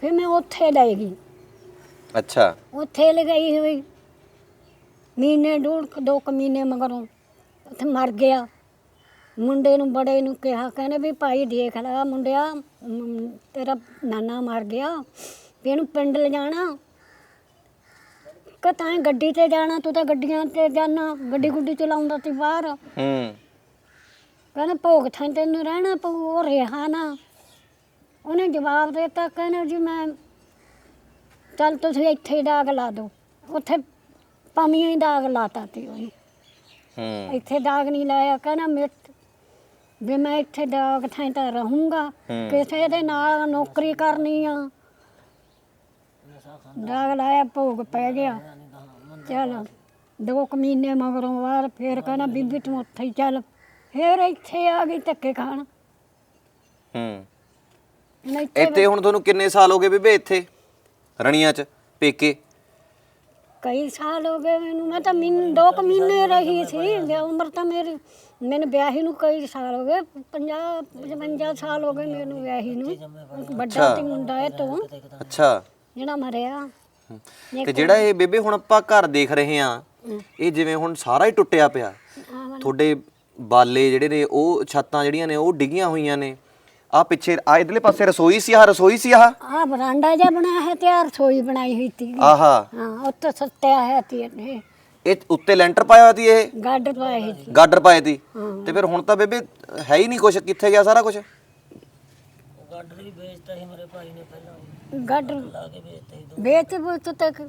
ਫਿਰ ਮੈਂ ਉੱਥੇ ਲੈ ਗਈ। ਅੱਛਾ। ਉੱਥੇ ਲਗਾਈ ਹੋਈ। ਮਹੀਨੇ ਕੁ ਦੋ ਕੁ ਮਹੀਨੇ ਮਗਰੋਂ ਉੱਥੇ ਮਰ ਗਿਆ। ਮੁੰਡੇ ਨੂੰ ਬੜੇ ਨੂੰ ਕਿਹਾ ਕਹਿੰਦੇ ਵੀ ਭਾਈ ਦੇਖ ਲੈ ਮੁੰਡਿਆ ਮ, ਤੇਰਾ ਨਾਨਾ ਮਰ ਗਿਆ ਵੀ ਇਹਨੂੰ ਪਿੰਡ ਲਿਜਾਣਾ ਕਿ ਤਾਂ ਗੱਡੀ ਤੇ ਜਾਣਾ ਤੂੰ ਤਾਂ ਗੱਡੀਆਂ ਤੇ ਜਾਣਾ ਗੱਡੀ ਗੁੱਡੀ ਚਲਾਉਂਦਾ ਤੀ ਬਾਹਰ। ਹੂੰ। ਕਹਿੰਦਾ ਭੋਗ ਥਾਂ ਤੈਨੂੰ ਰਹਿਣਾ ਪਊ ਉਹ ਰਿਹਾ ਨਾ। ਉਹਨੇ ਜਵਾਬ ਦੇ ਦਿੱਤਾ ਕਹਿੰਦਾ ਜੀ ਮੈਂ ਚੱਲ ਤੁਸੀਂ ਇੱਥੇ ਹੀ ਦਾਗ ਲਾ ਦਿਓ। ਉੱਥੇ ਪਾਮੀਆਂ ਹੀ ਦਾਗ ਲਾਤਾ ਤੀ ਉਹਨੇ। ਹੂੰ। ਇੱਥੇ ਦਾਗ ਨਹੀਂ ਲਾਇਆ ਕਹਿੰਦਾ ਮੈਂ ਵੀ ਮੈਂ ਇੱਥੇ ਦਾਗ ਥਾਂ ਤਾਂ ਰਹੂੰਗਾ। ਕਿਸੇ ਦੇ ਨਾਲ ਨੌਕਰੀ ਕਰਨੀ ਆ। ਦਾਗ ਲਾਇਆ ਭੋਗ ਪੈ ਗਿਆ। ਚੱਲ ਦੋ ਕੁ ਮਹੀਨੇ ਮਗਰੋਂ ਬਾਅਦ ਫੇਰ ਕਹਿੰਦਾ ਬੀਬੀ ਤੂੰ ਉੱਥੇ ਹੀ ਚੱਲ। ਫੇਰ ਇੱਥੇ ਆ ਗਈ ਧੱਕੇ ਖਾਣ। ਹੂੰ। ਇੱਥੇ ਹੁਣ ਤੁਹਾਨੂੰ ਕਿੰਨੇ ਸਾਲ ਹੋ ਗਏ ਬੇਬੇ ਇੱਥੇ? ਰਣੀਆਂ 'ਚ ਪੇਕੇ? ਕਈ ਸਾਲ ਹੋ ਗਏ ਮੈਨੂੰ ਮੈਂ ਤਾਂ ਮਹੀਨ ਦੋ ਕੁ ਮਹੀਨੇ ਰਹੀ ਸੀ ਵਿਆਹ ਉਮਰ ਤਾਂ ਮੇਰੀ ਮੈਨੂੰ ਵਿਆਹੀ ਨੂੰ ਕਈ ਸਾਲ ਹੋ ਗਏ 50 55 ਸਾਲ ਹੋ ਗਏ ਮੈਨੂੰ ਵਿਆਹੀ ਨੂੰ। ਵੱਡਾ ਤੇ ਮੁੰਡਾ ਹੈ ਤੋਂ। ਅੱਛਾ। ਜਿਹੜਾ ਮਰਿਆ। ਤੇ ਜਿਹੜਾ ਇਹ ਬੇਬੇ ਹੁਣ ਆਪਾਂ ਘਰ ਦੇਖ ਰਹੇ ਆ ਇਹ ਜਿਵੇਂ ਹੁਣ ਸਾਰਾ ਹੀ ਟੁੱਟਿਆ ਪਿਆ। ਤੁਹਾਡੇ ਬਾਲੇ ਜਿਹੜੇ ਨੇ ਉਹ ਛੱਤਾਂ ਜਿਹੜੀਆਂ ਨੇ ਉਹ ਡਿੱਗੀਆਂ ਹੋਈਆਂ ਨੇ। ਆ ਪਿੱਛੇ ਆ ਇਧਰਲੇ ਪਾਸੇ ਰਸੋਈ ਸੀ ਆ ਰਸੋਈ ਸੀ ਆਹ? ਆ ਬਰਾਂਡਾ ਜਿਹਾ ਬਣਾਇਆ ਹੈ ਤੇ ਆਹ ਰਸੋਈ ਬਣਾਈ ਹੋਈ ਸੀ। ਆਹਾ। ਹਾਂ ਉੱਤੇ ਸੱਤਿਆ ਹੈ ਤੀ ਇਹਨੇ। ਇਹ ਉੱਤੇ ਲੈਂਟਰ ਪਾਇਆ ਹੋਇਆ ਸੀ ਇਹ? ਗਾਡਰ ਪਾਈ ਹੋਈ ਸੀ। ਗਾਡਰ ਪਾਏ ਸੀ। ਹਾਂ। ਤੇ ਫਿਰ ਹੁਣ ਤਾਂ ਬੇਬੇ ਹੈ ਹੀ ਨਹੀਂ ਕੁਛ ਕਿੱਥੇ ਗਿਆ ਸਾਰਾ ਕੁਝ ਗਾਡਰ ਵੀ ਵੇਚਤਾ ਸੀ ਮੇਰੇ ਭਾਈ ਨੇ ਪਹਿਲਾਂ। ਗਾਡਰ ਲਾ ਕੇ ਵੇਚਤੇ ਸੀ ਦੋ। ਵੇਚ ਬੁੱਤ ਤੱਕ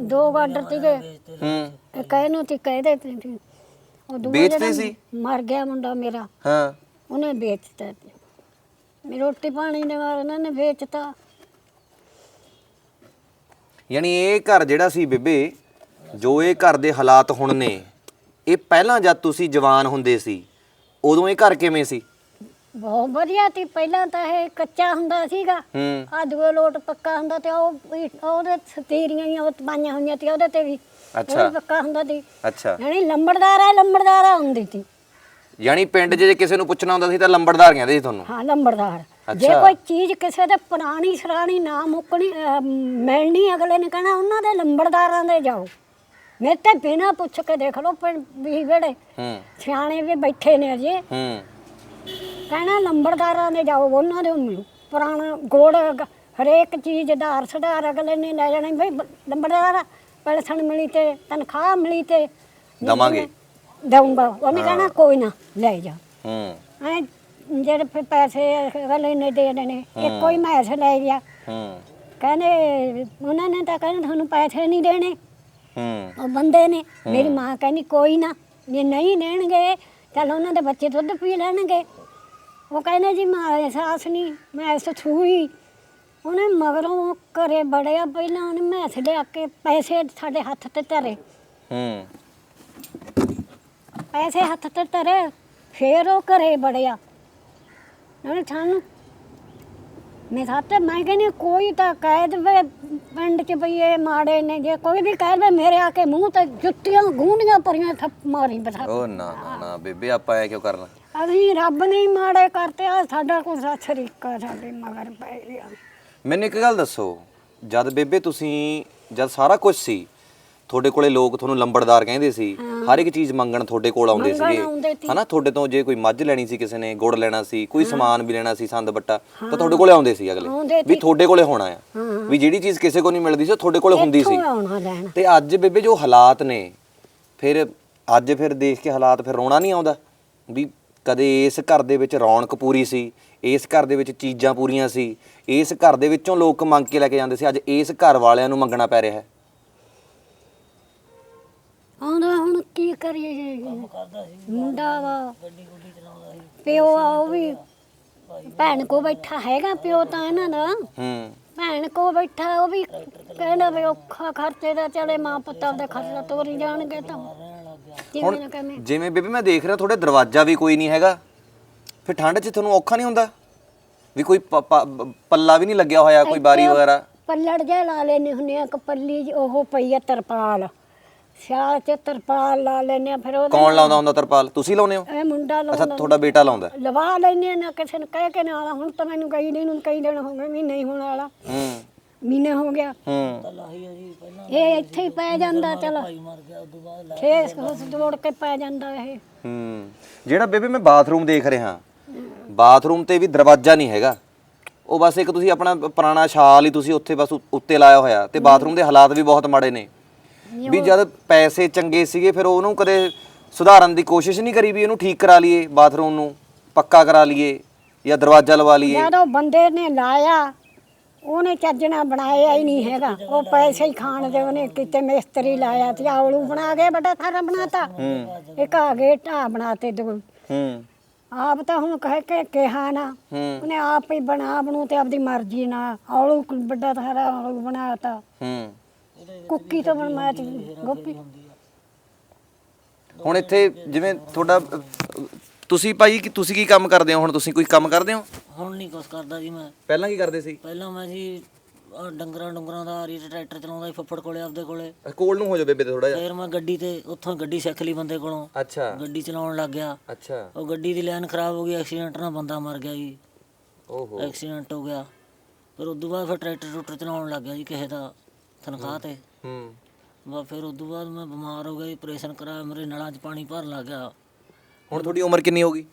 ਦੋ ਗਾਡਰ ਸੀਗੇ। ਵੇਚਤੇ ਹੂੰ। ਇਹ ਕਹਿ ਨੂੰ ਤੇ ਕਹਿ ਦੇ ਤੀ ਸੀ। ਉਹ ਦੂਆ ਵੇਚਦੇ ਜਿਹੜਾ ਸੀ? ਮਰ ਗਿਆ ਮੁੰਡਾ ਮੇਰਾ। ਹਾਂ। ਉਹਨੇ ਵੇਚਤਾ ਤੇ ਮੇਰੀ ਰੋਟੀ ਪਾਣੀ ਦੇ ਵਾਰ ਇਹਨਾਂ ਨੇ ਵੇਚਤਾ। ਯਾਨੀ ਇਹ ਘਰ ਜਿਹੜਾ ਸੀ ਬੇਬੇ ਜੋ ਇਹ ਘਰ ਦੇ ਹਾਲਾਤ ਹੁਣ ਨੇ ਇਹ ਪਹਿਲਾਂ ਜਦ ਤੁਸੀਂ ਜਵਾਨ ਹੁੰਦੇ ਸੀ ਉਦੋਂ ਇਹ ਘਰ ਕਿਵੇਂ ਸੀ? ਬਹੁਤ ਵਧੀਆ ਸੀ। ਪਹਿਲਾਂ ਤਾਂ ਇਹ ਕੱਚਾ ਹੁੰਦਾ ਸੀਗਾ। ਹੂੰ। ਆ ਦੂਏ ਲੋਟ ਪੱਕਾ ਹੁੰਦਾ ਤੇ ਉਹ ਵੀ- ਉਹਦੇ ਸਤੀਰੀਆਂ ਹੀ ਉਹ ਪਾਈਆਂ ਹੋਈਆਂ ਤੇ ਉਹਦੇ ਤੇ ਵੀ। ਉਹ ਅੱਛਾ। ਵੀ ਪੱਕਾ ਹੁੰਦਾ ਸੀ। ਅੱਛਾ। ਯਾਨੀ ਲੰਬੜਦਾਰ ਲੰਬੜਦਾਰ ਹੁੰਦੀ ਸੀ। ਯਾਨੀ ਪਿੰਡ 'ਚ ਜੇ ਕਿਸੇ ਨੂੰ ਪੁੱਛਣਾ ਹੁੰਦਾ ਸੀ ਤਾਂ ਲੰਬੜਦਾਰ ਕਹਿੰਦੇ ਸੀ ਤੁਹਾਨੂੰ। ਹਾਂ ਲੰਬੜਦਾਰ। ਜੇ। ਕੋਈ ਚੀਜ਼ ਕਿਸੇ ਦੇ ਪੁਰਾਣੀ ਸਰਾਣੀ ਨਾ ਮੁੱਕਣੀ ਅਹ, ਮਿਲਣੀ ਅਗਲੇ ਨੇ ਕਹਿਣਾ ਉਹਨਾਂ ਦੇ ਲੰਬੜਦਾਰਾਂ ਦੇ ਜਾਓ। ਮੇਰੇ ਤੇ ਬਿਨਾ ਪੁੱਛ ਕੇ ਦੇਖ ਲਓ ਪਿੰਡ ਵੀ ਵੇੜੇ ਹੂੰ। ਸਿਆਣੇ ਵੀ ਬੈਠੇ ਨੇ ਅਜੇ। ਹੂੰ। ਕਹਿਣਾ ਲੰਬੜਦਾਰਾਂ ਦੇ ਜਾਓ ਉਹਨਾਂ ਦੇ ਮਿਲੋ ਪੁਰਾਣਾ ਗੋੜ ਗ- ਹਰੇਕ ਚੀਜ਼ ਦਾ ਸਦਾਰ ਅਗਲੇ ਨੇ ਲੈ ਜਾਣਾ। ਬਈ ਬ- ਲੰਬੜਦਾਰ ਪੈਸਣ ਮਿਲੀ ਤੇ ਤਨਖਾਹ ਮਿਲੀ ਤੇ ਦਵਾਂਗੇ। ਦਊਂਗਾ। ਉਹਨੇ ਕਹਿਣਾ ਕੋਈ ਨਾ ਲੈ ਜਾ। ਹੂੰ। ਐ ਜਿਹੜੇ ਫਿਰ ਪੈਸੇ ਅਗਲੇ ਨੇ ਦੇ ਦੇਣੇ ਇੱਕੋ ਹੀ ਮੈਸ ਲੈ ਗਿਆ। ਹੂੰ। ਕਹਿੰਦੇ ਉਹਨਾਂ ਨੇ ਤਾਂ ਕਹਿੰਦੇ ਤੁਹਾਨੂੰ ਪੈਸੇ ਨਹੀਂ ਦੇਣੇ। ਹੂੰ। ਉਹ ਬੰਦੇ ਨੇ ਮੇਰੀ ਮਾਂ ਕਹਿੰਦੀ ਕੋਈ ਨਾ ਜੇ ਨਹੀਂ ਲੈਣਗੇ ਚੱਲ ਉਹਨਾਂ ਦੇ ਬੱਚੇ ਦੁੱਧ ਪੀ ਲੈਣਗੇ। ਉਹ ਕਹਿੰਦੇ ਜੀ ਮੈਂ ਅਹਿਸਾਸ ਨਹੀਂ ਮੈਂ ਇਸ ਛੂਈ ਉਹਨੇ ਮਗਰੋਂ ਘਰੇ ਬੜਿਆ ਪਹਿਲਾਂ ਉਹਨੇ ਮੈਸ ਲਿਆ ਕੇ ਪੈਸੇ ਸਾਡੇ ਹੱਥ ਤੇ ਧਰੇ। ਹੂੰ। ਪੈਸੇ ਹੱਥ ਤੇ ਧਰੇ ਫੇਰ ਉਹ ਘਰੇ ਬੜਿਆ ਉਹਨੇ ਸਾਨੂੰ ਮੈਂ ਸਾਤੇ ਮੈਂ ਕਹਿੰਦੀ ਕੋਈ ਤਾਂ ਕਹਿ ਦੇਵੇ ਪਿੰਡ ਚ ਬਈ ਇਹ ਮਾੜੇ ਨੇ ਜੇ ਕੋਈ ਵੀ ਕਹਿ ਦੇਵੇ ਮੇਰੇ ਆ ਕੇ ਮੂੰਹ ਤੇ ਜੁੱਤੀਆਂ ਗੂੰਡੀਆਂ ਭਰੀਆਂ ਥੱਪ ਮਾਰੀ ਬਸਾ ਉਹ ਨਾ ਨਾ ਨਾ ਬੇਬੇ ਆਪਾਂ ਐ ਕਿਉਂ ਕਰਨਾ? ਅਸੀਂ ਰੱਬ ਨੇ ਹੀ ਮਾੜੇ ਕਰਤੇ ਆ ਸਾਡਾ ਕੋਈ ਸ਼ਰੀਕਾ ਸਾਡੇ ਮਗਰ ਪੈ ਗਿਆ। ਮੈਨੂੰ ਇੱਕ ਗੱਲ ਦੱਸੋ ਜਦ ਬੇਬੇ ਤੁਸੀਂ ਜਦ ਸਾਰਾ ਕੁਝ ਸੀ ਤੁਹਾਡੇ ਕੋਲੇ ਲੋਕ ਤੁਹਾਨੂੰ ਲੰਬੜਦਾਰ ਕਹਿੰਦੇ ਸੀ ਹਰ ਇੱਕ ਚੀਜ਼ ਮੰਗਣ ਤੁਹਾਡੇ ਕੋਲ ਆਉਂਦੇ ਸੀਗੇ। ਹਨਾ ਤੁਹਾਡੇ ਤੋਂ ਜੇ ਕੋਈ ਮੱਝ ਲੈਣੀ ਸੀ ਕਿਸੇ ਨੇ ਗੁੜ ਲੈਣਾ ਸੀ ਕੋਈ ਸਮਾਨ ਵੀ ਲੈਣਾ ਸੀ ਸੰਦ ਬੱਟਾ ਤਾਂ ਤੁਹਾਡੇ ਕੋਲੇ ਆਉਂਦੇ ਸੀ ਅਗਲੇ ਵੀ ਤੁਹਾਡੇ ਕੋਲੇ ਹੋਣਾ ਆ। ਵੀ ਜਿਹੜੀ ਚੀਜ਼ ਕਿਸੇ ਕੋਲ ਨਹੀਂ ਮਿਲਦੀ ਸੀ ਤੁਹਾਡੇ ਕੋਲੇ ਹੁੰਦੀ ਸੀ। ਤੇ ਅੱਜ ਬੇਬੇ ਜੋ ਹਾਲਾਤ ਨੇ ਫਿਰ ਅੱਜ ਫਿਰ ਦੇਖ ਕੇ ਹਾਲਾਤ ਫਿਰ ਰੋਣਾ ਨਹੀਂ ਆਉਂਦਾ। ਵੀ ਕਦੇ ਇਸ ਘਰ ਦੇ ਵਿੱਚ ਰੌਣਕ ਪੂਰੀ ਸੀ ਇਸ ਘਰ ਦੇ ਵਿੱਚ ਚੀਜ਼ਾਂ ਪੂਰੀਆਂ ਸੀ ਇਸ ਘਰ ਦੇ ਵਿੱਚੋਂ ਲੋਕ ਮੰਗ ਕੇ ਲੈ ਕੇ ਜਾਂਦੇ ਸੀ ਅੱਜ ਇਸ ਘਰ ਵਾਲਿਆਂ ਨੂੰ ਮੰਗਣਾ ਪੈ ਰਿਹਾ ਹੈ। ਆਉਂਦਾ ਹੁਣ ਕੀ ਕਰੀਏ ਜੀ? ਕਰਦਾ ਸੀ। ਮੁੰਡਾ ਵਾ। ਗੱਡੀ ਗੁੱਡੀ ਚਲਾਉਂਦਾ ਸੀ। ਪਿਓ ਆ ਉਹ ਵੀ ਭੈਣ ਕੋ ਬੈਠਾ ਹੈਗਾ ਪਿਓ ਤਾਂ ਇਹਨਾਂ ਦਾ। ਹੂੰ। ਭੈਣ ਕੋ ਬੈਠਾ ਉਹ ਵੀ ਕਹਿੰਦਾ ਵੀ ਔਖਾ ਖਰਚੇ ਦਾ ਚਲੇ ਮਾਂ ਪੁੱਤ ਆਪਦਾ ਖਰਚਾ ਤੋਰੀ ਜਾਣਗੇ ਤਾਂ। ਜਿਵੇਂ ਨਾ ਕਹਿੰਦੇ। ਜਿਵੇਂ ਬੇਬੇ ਮੈਂ ਦੇਖ ਰਿਹਾ ਤੁਹਾਡੇ ਦਰਵਾਜ਼ਾ ਵੀ ਕੋਈ ਨਹੀਂ ਹੈਗਾ। ਫਿਰ ਠੰਡ 'ਚ ਤੁਹਾਨੂੰ ਔਖਾ ਨਹੀਂ ਹੁੰਦਾ? ਵੀ ਕੋਈ ਪ- ਪ- ਪੱਲਾ ਵੀ ਨਹੀਂ ਲੱਗਿਆ ਹੋਇਆ ਕੋਈ ਬਾਰੀ ਵਗੈਰਾ? ਪੱਲੜ ਜਿਹਾ ਲਾ ਲੈਨੇ ਹੁੰਨੇ ਆ ਕਿ ਪੱਲੀ ਜਿਹੀ ਉਹ ਪਈ ਆ ਤਰਪਾਲ। ਸਿਆਲ ਚ ਤਰਪਾਲ ਲਾ ਲੈਨੇ ਆ ਫਿਰ ਉਹ ਕੌਣ ਲਾਉਂਦਾ ਹੁੰਦਾ ਤਰਪਾਲ? ਤੁਸੀਂ ਲਾਉਂਦੇ ਹੋ? ਇਹ ਮੁੰਡਾ ਅੱਛਾ ਲਾਉਂਦਾ। ਤੁਹਾਡਾ ਬੇਟਾ ਲਾਉਂਦਾ ਲਵਾ ਲੈਨੇ ਆ ਨਾ ਕਿਸੇ ਨੂੰ ਕਹਿ ਕੇ ਨਾਲ ਹੁਣ ਤਾਂ ਮੈਨੂੰ ਕਈ ਦਿਨ ਨੂੰ ਕਈ ਦਿਨ ਹੋ ਗਏ ਵੀ ਨਹੀਂ ਹੋਣ ਵਾਲਾ। ਹੂੰ। ਮਹੀਨੇ ਹੋ ਗਿਆ। ਹੂੰ। ਇਹ ਇੱਥੇ ਹੀ ਪੈ ਜਾਂਦਾ ਚਲ। ਭਾਈ ਮਰ ਗਿਆ ਉਦੋਂ ਬਾਅਦ ਲਾ ਖੇਸ ਖੁਸ ਜੋੜ ਕੇ ਪੈ ਜਾਂਦਾ ਇਹ। ਹੂੰ। ਜਿਹੜਾ ਬੇਬੇ ਮੈਂ ਬਾਥਰੂਮ ਦੇਖ ਰਿਹਾ ਬਾਥਰੂਮ ਤੇ ਵੀ ਦਰਵਾਜ਼ਾ ਨਹੀਂ ਹੈਗਾ। ਉਹ ਬਸ ਇੱਕ ਤੁਸੀਂ ਆਪਣਾ ਪੁਰਾਣਾ ਸ਼ਾਲ ਹੀ ਤੁਸੀਂ ਉੱਥੇ ਬਸ ਉ- ਉੱਤੇ ਲਾਇਆ ਹੋਇਆ ਤੇ ਬਾਥਰੂਮ ਦੇ ਹਾਲਾਤ ਵੀ ਬਹੁਤ ਮਾੜੇ ਨੇ। ਵੀ ਜਦ ਪੈਸੇ ਚੰਗੇ ਸੀਗੇ ਫਿਰ ਉਹਨੂੰ ਕਦੇ ਸੁਧਾਰਨ ਦੀ ਕੋਸ਼ਿਸ਼ ਨਹੀਂ ਕਰੀ ਵੀ ਇਹਨੂੰ ਠੀਕ ਕਰਾ ਲਈਏ ਬਾਥਰੂਮ ਨੂੰ ਪੱਕਾ ਕਰਾ ਲਈਏ ਜਾਂ ਦਰਵਾਜ਼ਾ ਲਵਾ ਲਈਏ। ਜਦੋਂ ਬੰਦੇ ਨੇ ਲਾਇਆ ਉਹਨੇ ਚੱਜਣਾ ਬਣਾਇਆ ਹੀ ਨਹੀਂ ਹੈਗਾ। ਉਹ ਪੈਸੇ ਹੀ ਖਾਣ ਦੇ ਉਹਨੇ ਕਿਤੇ ਮਿਸਤਰੀ ਲਾਇਆ ਤੇ ਆਵਲੂ ਬਣਾ ਕੇ ਵੱਡਾ ਸਾਰਾ ਬਣਾਤਾ। ਇੱਕ ਆ ਗਏ ਢਾ ਬਣਾਤੇ ਦੋ। ਹੂੰ। ਆਪ ਤਾਂ ਹੁਣ ਕਹਿ ਕੇ ਕਿਹਾ ਨਾ ਹੂੰ। ਉਹਨੇ ਆਪ ਹੀ ਬਣਾ ਬਣੂ ਤੇ ਆਪਦੀ ਮਰਜ਼ੀ ਨਾਲ ਆਲੂ ਵੱਡਾ ਸਾਰਾ ਆਲੂ ਬਣਾਤਾ। ਹੂੰ। ਕੁੱਕੀ ਤੋਂ ਬਣਵਾਇਆ ਤੇ ਗੋਪੀ ਹੁਣ ਇੱਥੇ ਜਿਵੇਂ ਤੁਹਾਡਾ ਅਹ, ਤੁਸੀਂ ਭਾਈ ਕਿ ਤੁਸੀਂ ਕੀ ਕੰਮ ਕਰਦੇ ਹੋ ਹੁਣ? ਤੁਸੀਂ ਕੋਈ ਕੰਮ ਕਰਦੇ ਹੋ? ਹੁਣ ਨਹੀਂ ਕੁਛ ਕਰਦਾ ਜੀ ਮੈਂ। ਪਹਿਲਾਂ ਕੀ ਕਰਦੇ ਸੀ? ਪਹਿਲਾਂ ਮੈਂ ਜੀ ਆਹ ਡੰਗਰਾਂ ਡੰਗਰਾਂ ਦਾ ਤੇ ਟਰੈਕਟਰ ਚਲਾਉਂਦਾ ਸੀ ਫੱਫੜ ਕੋਲੇ ਆਪਦੇ ਕੋਲੇ। ਕੋਲ ਨੂੰ ਹੋ ਜਾ ਬੇਬੇ ਤੇ ਥੋੜਾ ਜਿਹਾ। ਫਿਰ ਮੈਂ ਗੱਡੀ ਤੇ ਉੱਥੋਂ ਗੱਡੀ ਸਿੱਖ ਲਈ ਬੰਦੇ ਕੋਲੋਂ। ਅੱਛਾ। ਗੱਡੀ ਚਲਾਉਣ ਲੱਗ ਗਿਆ। ਅੱਛਾ। ਉਹ ਗੱਡੀ ਦੀ ਲਾਈਨ ਖਰਾਬ ਹੋ ਗਈ ਐਕਸੀਡੈਂਟ ਨਾਲ ਬੰਦਾ ਮਰ ਗਿਆ ਜੀ। ਓਹੋ। ਐਕਸੀਡੈਂਟ ਹੋ ਗਿਆ। ਫਿਰ ਉਦੋਂ ਬਾਅਦ ਫਿਰ ਟਰੈਕਟਰ ਟਰੂਕਟਰ ਚਲਾਉਣ ਲੱਗ ਗਿਆ ਜੀ ਕਿਸੇ ਦਾ। ਤਨਖਾਹ ਤੇ। ਹੂੰ। ਬਾ ਫਿਰ ਉਦੋਂ ਬਾਅਦ ਮੈਂ ਬਿਮਾਰ ਹੋ ਗਿਆ ਆਪਰੇਸ਼ਨ ਕਰਾਇਆ ਮੇਰੇ ਨਲਾਂ 'ਚ ਪਾਣੀ ਭਰਨ ਲੱਗ ਗਿਆ। ਹੁਣ ਤੁਹਾਡੀ ਉਮਰ ਕਿੰਨੀ ਹੋ ਗਈ?